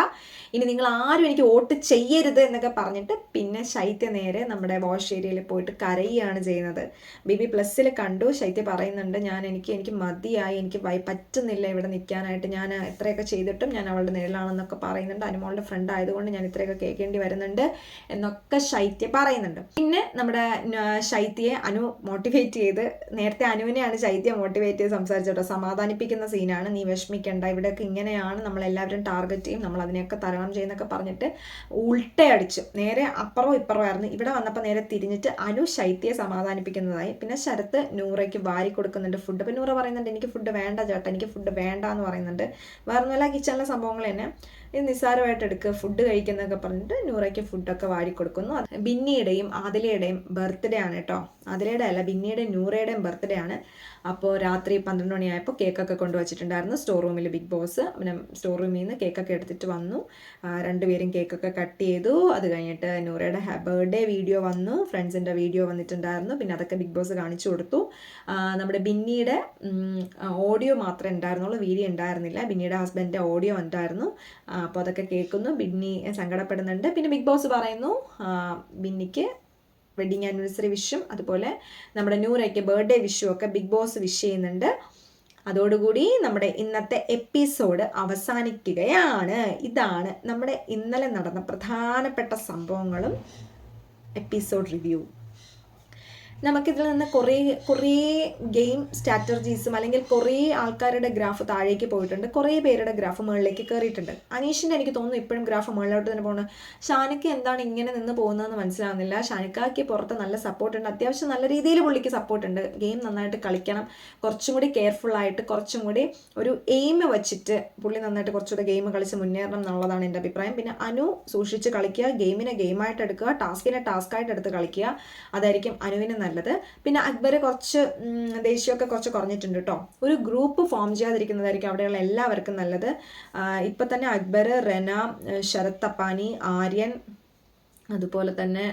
ഇനി നിങ്ങൾ ആരും എനിക്ക് വോട്ട് ചെയ്യരുത് എന്നൊക്കെ പറഞ്ഞിട്ട് പിന്നെ ശൈത്യ നേരെ നമ്മുടെ വാഷ് ഏരിയയിൽ പോയിട്ട് കരയുകയാണ് ചെയ്യുന്നത്. ബി ബി പ്ലസ്സിൽ കണ്ടു. ശൈത്യ പറയുന്നുണ്ട് ഞാൻ എനിക്ക് എനിക്ക് മതിയായി. എനിക്ക് പറ്റുന്നില്ല ഇവിടെ നിൽക്കാനായിട്ട്. ഞാൻ എത്രയൊക്കെ ചെയ്തിട്ടും ഞാൻ അവളുടെ നിഴലാണെന്നൊക്കെ പറയുന്നുണ്ട്. അനുമോളുടെ ഫ്രണ്ട് ആയതുകൊണ്ട് ഞാൻ ഇത്രയൊക്കെ കേൾക്കേണ്ടി വരുന്നുണ്ട്. എന്നൊക്കെ ശൈത്യ പറയുന്നുണ്ട്. പിന്നെ നമ്മുടെ ശൈത്യയെ അനു മോട്ടിവേറ്റ് ചെയ്ത് നേരത്തെ അനുവിനെയാണ് ശൈത്യ മോട്ടിവേറ്റ് ചെയ്ത് സംസാരിച്ചോട്ടോ സമാധാനിപ്പിക്കുന്ന സീനാണ് നീ വിഷമിക്കേണ്ട. ഇവിടെയൊക്കെ ഇങ്ങനെയാണ് നമ്മളെല്ലാവരും ടാർഗറ്റ് ചെയ്യും. നമ്മൾ അതിനെയൊക്കെ തരണം ചെയ്യുന്നൊക്കെ പറഞ്ഞിട്ട് ഉൾട്ടയടിച്ചു. നേരെ അപ്പുറവും ഇപ്പുറമായിരുന്നു ഇവിടെ വന്നപ്പോൾ നേരെ തിരിഞ്ഞിട്ട് അനു ശൈത്യയെ സമാധാനിപ്പിക്കുന്നതായി. പിന്നെ ശരത്ത് നൂറയ്ക്ക് വാരി കൊടുക്കുന്നുണ്ട് ഫുഡ് പിന്നെ നൂറ പറയുന്നുണ്ട് എനിക്ക് ഫുഡ് വേണ്ട ചേട്ടാ. എനിക്ക് ഫുഡ് വേണ്ട എന്ന് പറയുന്നുണ്ട്. വേറെ നല്ല കിച്ചണിലെ സംഭവങ്ങൾ തന്നെ. ഇത് നിസ്സാരമായിട്ട് എടുക്കുക ഫുഡ് കഴിക്കുന്നൊക്കെ പറഞ്ഞിട്ട് നൂറയ്ക്ക് ഫുഡൊക്കെ വാരി കൊടുക്കുന്നു. ബിന്നിയുടെയും ആദിലയുടെയും ബർത്ത്ഡേ ആണ് കേട്ടോ. ആദിലയുടെ അല്ല ബിന്നിയുടെയും നൂറയുടെയും ബർത്ത്ഡേ ആണ്. അപ്പോൾ രാത്രി പന്ത്രണ്ട് മണിയായപ്പോൾ കേക്കൊക്കെ കൊണ്ടുവച്ചിട്ടുണ്ടായിരുന്നു സ്റ്റോർ റൂമിൽ ബിഗ് ബോസ് പിന്നെ സ്റ്റോർ റൂമിൽ നിന്ന് കേക്കൊക്കെ എടുത്തിട്ട് വന്നു. രണ്ടുപേരും കേക്കൊക്കെ കട്ട് ചെയ്തു. അത് കഴിഞ്ഞിട്ട് നൂറയുടെ ബർത്ത്ഡേ വീഡിയോ വന്നു. ഫ്രണ്ട്സിന്റെ വീഡിയോ വന്നിട്ടുണ്ടായിരുന്നു. പിന്നെ അതൊക്കെ ബിഗ് ബോസ് കാണിച്ചു കൊടുത്തു. നമ്മുടെ ബിന്നിയുടെ ഓഡിയോ മാത്രമേ ഉണ്ടായിരുന്നുള്ളൂ. വീഡിയോ ഉണ്ടായിരുന്നില്ല. ബിന്നിയുടെ ഹസ്ബൻഡിന്റെ ഓഡിയോ ഉണ്ടായിരുന്നു. അപ്പോൾ അതൊക്കെ കേൾക്കുന്നു. ബിന്നി സങ്കടപ്പെടുന്നുണ്ട്. പിന്നെ ബിഗ് ബോസ് പറയുന്നു ബിന്നിക്ക് വെഡിങ് ആനിവേഴ്സറി വിഷും അതുപോലെ നമ്മുടെ നൂറയ്ക്ക് ബർത്ത്ഡേ വിഷും ഒക്കെ ബിഗ് ബോസ് വിഷ് ചെയ്യുന്നുണ്ട്. അതോടുകൂടി നമ്മുടെ ഇന്നത്തെ എപ്പിസോഡ് അവസാനിക്കുകയാണ്. ഇതാണ് നമ്മുടെ ഇന്നലെ നടന്ന പ്രധാനപ്പെട്ട സംഭവങ്ങളും എപ്പിസോഡ് റിവ്യൂ നമുക്കിതിൽ നിന്ന് കുറേ കുറേ ഗെയിം സ്ട്രാറ്റജീസും അല്ലെങ്കിൽ കുറേ ആൾക്കാരുടെ ഗ്രാഫ് താഴേക്ക് പോയിട്ടുണ്ട്. കുറേ പേരുടെ ഗ്രാഫ് മുകളിലേക്ക് കയറിയിട്ടുണ്ട് അനീഷിന്റെ എനിക്ക് തോന്നുന്നു ഇപ്പോഴും ഗ്രാഫ് മുകളിലോട്ട് തന്നെ പോകുന്നത് ഷാനിക്ക് എന്താണ് ഇങ്ങനെ നിന്ന് പോകുന്നതെന്ന് മനസ്സിലാവുന്നില്ല. ഷാനിക്കാക്ക് പുറത്ത് നല്ല സപ്പോർട്ടുണ്ട് അത്യാവശ്യം നല്ല രീതിയിൽ പുള്ളിക്ക് സപ്പോർട്ടുണ്ട് ഗെയിം നന്നായിട്ട് കളിക്കണം. കുറച്ചും കൂടി കെയർഫുള്ളായിട്ട് കുറച്ചും കൂടി ഒരു എയിം വെച്ചിട്ട് പുള്ളി നന്നായിട്ട് കുറച്ചുകൂടി ഗെയിം കളിച്ച് മുന്നേറണം എന്നുള്ളതാണ് എന്റെ അഭിപ്രായം. പിന്നെ അനു സൂക്ഷിച്ച് കളിക്കുക. ഗെയിമിനെ ഗെയിമായിട്ട് എടുക്കുക. ടാസ്കിനെ ടാസ്കായിട്ട് എടുത്ത് കളിക്കുക. അതായിരിക്കും അനുവിന് നല്ലത്. പിന്നെ അക്ബർ കുറച്ച് ദേഷ്യമൊക്കെ കുറച്ച് കുറഞ്ഞിട്ടുണ്ട് കേട്ടോ ഒരു ഗ്രൂപ്പ് ഫോം ചെയ്യാതിരിക്കുന്നതായിരിക്കും അവിടെയുള്ള എല്ലാവർക്കും നല്ലത്. ഇപ്പം തന്നെ അക്ബർ റെന ശരത് തപ്പാനി ആര്യൻ അതുപോലെ തന്നെ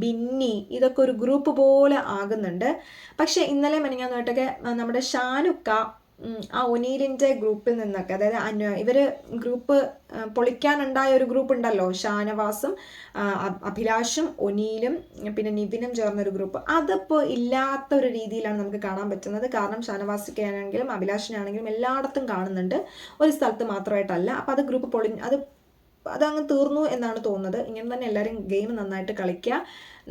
ബിന്നി ഇതൊക്കെ ഒരു ഗ്രൂപ്പ് പോലെ ആകുന്നുണ്ട്. പക്ഷെ ഇന്നലെ മെനങ്ങാന്നായിട്ടൊക്കെ നമ്മുടെ ഷാനുക്ക ആ ഒനീലിന്റെ ഗ്രൂപ്പിൽ നിന്നൊക്കെ അതായത് അനു ഇവർ ഗ്രൂപ്പ് പൊളിക്കാനുണ്ടായ ഒരു ഗ്രൂപ്പ് ഉണ്ടല്ലോ ഷാനവാസും അഭിലാഷും ഒനീലും പിന്നെ നിവിനും ചേർന്നൊരു ഗ്രൂപ്പ്. അതിപ്പോൾ ഇല്ലാത്ത ഒരു രീതിയിലാണ് നമുക്ക് കാണാൻ പറ്റുന്നത്. കാരണം ഷാനവാസിക്കാണെങ്കിലും അഭിലാഷിനാണെങ്കിലും എല്ലായിടത്തും കാണുന്നുണ്ട്. ഒരു സ്ഥലത്ത് മാത്രമായിട്ടല്ല. അപ്പോൾ അത് ഗ്രൂപ്പ് പൊളി അത് അതങ്ങ് തീർന്നു എന്നാണ് തോന്നുന്നത്. ഇങ്ങനെ തന്നെ എല്ലാവരും ഗെയിം നന്നായിട്ട് കളിക്കുക.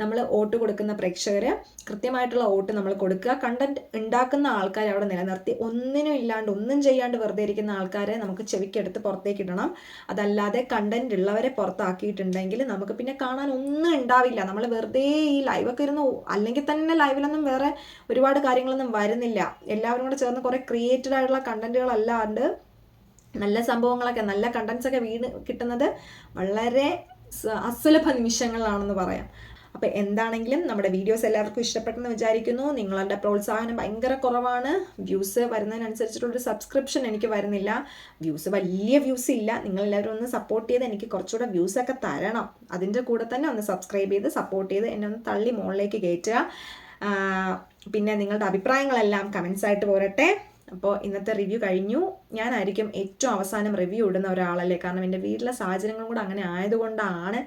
നമ്മൾ വോട്ട് കൊടുക്കുന്ന പ്രേക്ഷകർ കൃത്യമായിട്ടുള്ള വോട്ട് നമ്മൾ കൊടുക്കുക. കണ്ടന്റ് ഉണ്ടാക്കുന്ന ആൾക്കാരെ അവിടെ നിലനിർത്തി. ഒന്നിനും ഇല്ലാണ്ട് ഒന്നും ചെയ്യാണ്ട് വെറുതെ ഇരിക്കുന്ന ആൾക്കാരെ നമുക്ക് ചെവിക്കെടുത്ത് പുറത്തേക്ക് ഇടണം. അതല്ലാതെ കണ്ടന്റ് ഉള്ളവരെ പുറത്താക്കിയിട്ടുണ്ടെങ്കിൽ നമുക്ക് പിന്നെ കാണാൻ ഒന്നും ഉണ്ടാവില്ല. നമ്മൾ വെറുതെ ഈ ലൈവൊക്കെ ഇരുന്ന് അല്ലെങ്കിൽ തന്നെ ലൈവിലൊന്നും വേറെ ഒരുപാട് കാര്യങ്ങളൊന്നും വരുന്നില്ല. എല്ലാവരും കൂടെ ചേർന്ന് കുറേ ക്രിയേറ്റഡ് ആയിട്ടുള്ള കണ്ടന്റുകളല്ലാണ്ട് നല്ല സംഭവങ്ങളൊക്കെ നല്ല കണ്ടൻസൊക്കെ വീണ് കിട്ടുന്നത് വളരെ അസുലഭ നിമിഷങ്ങളാണെന്ന് പറയാം. അപ്പോൾ എന്താണെങ്കിലും നമ്മുടെ വീഡിയോസ് എല്ലാവർക്കും ഇഷ്ടപ്പെട്ടെന്ന് വിചാരിക്കുന്നു. നിങ്ങളുടെ പ്രോത്സാഹനം ഭയങ്കര കുറവാണ്. വ്യൂസ് വരുന്നതിനനുസരിച്ചിട്ടുള്ളൊരു സബ്സ്ക്രിപ്ഷൻ എനിക്ക് വരുന്നില്ല. വ്യൂസ് വലിയ വ്യൂസ് ഇല്ല. നിങ്ങളെല്ലാവരും ഒന്ന് സപ്പോർട്ട് ചെയ്ത് എനിക്ക് കുറച്ചുകൂടെ വ്യൂസ് ഒക്കെ തരണം. അതിന്റെ കൂടെ തന്നെ ഒന്ന് സബ്സ്ക്രൈബ് ചെയ്ത് സപ്പോർട്ട് ചെയ്ത് എന്നെ ഒന്ന് തള്ളി മുകളിലേക്ക് കയറ്റുക. പിന്നെ നിങ്ങളുടെ അഭിപ്രായങ്ങളെല്ലാം കമൻസ് ആയിട്ട് പോരട്ടെ. അപ്പോൾ ഇന്നത്തെ റിവ്യൂ കഴിഞ്ഞു. ഞാനായിരിക്കും ഏറ്റവും അവസാനം റിവ്യൂ ഇടുന്ന ഒരാളല്ലേ? കാരണം എന്റെ വീട്ടിലെ സാഹചര്യങ്ങളും കൂടെ അങ്ങനെ ആയതുകൊണ്ടാണ്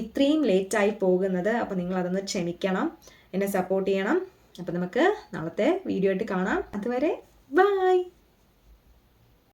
ഇത്രയും ലേറ്റായി പോകുന്നത്. അപ്പോൾ നിങ്ങൾ അതൊന്ന് ക്ഷമിക്കണം. എന്നെ സപ്പോർട്ട് ചെയ്യണം. അപ്പോൾ നമുക്ക് നാളത്തെ വീഡിയോ ആയിട്ട് കാണാം. അതുവരെ ബൈ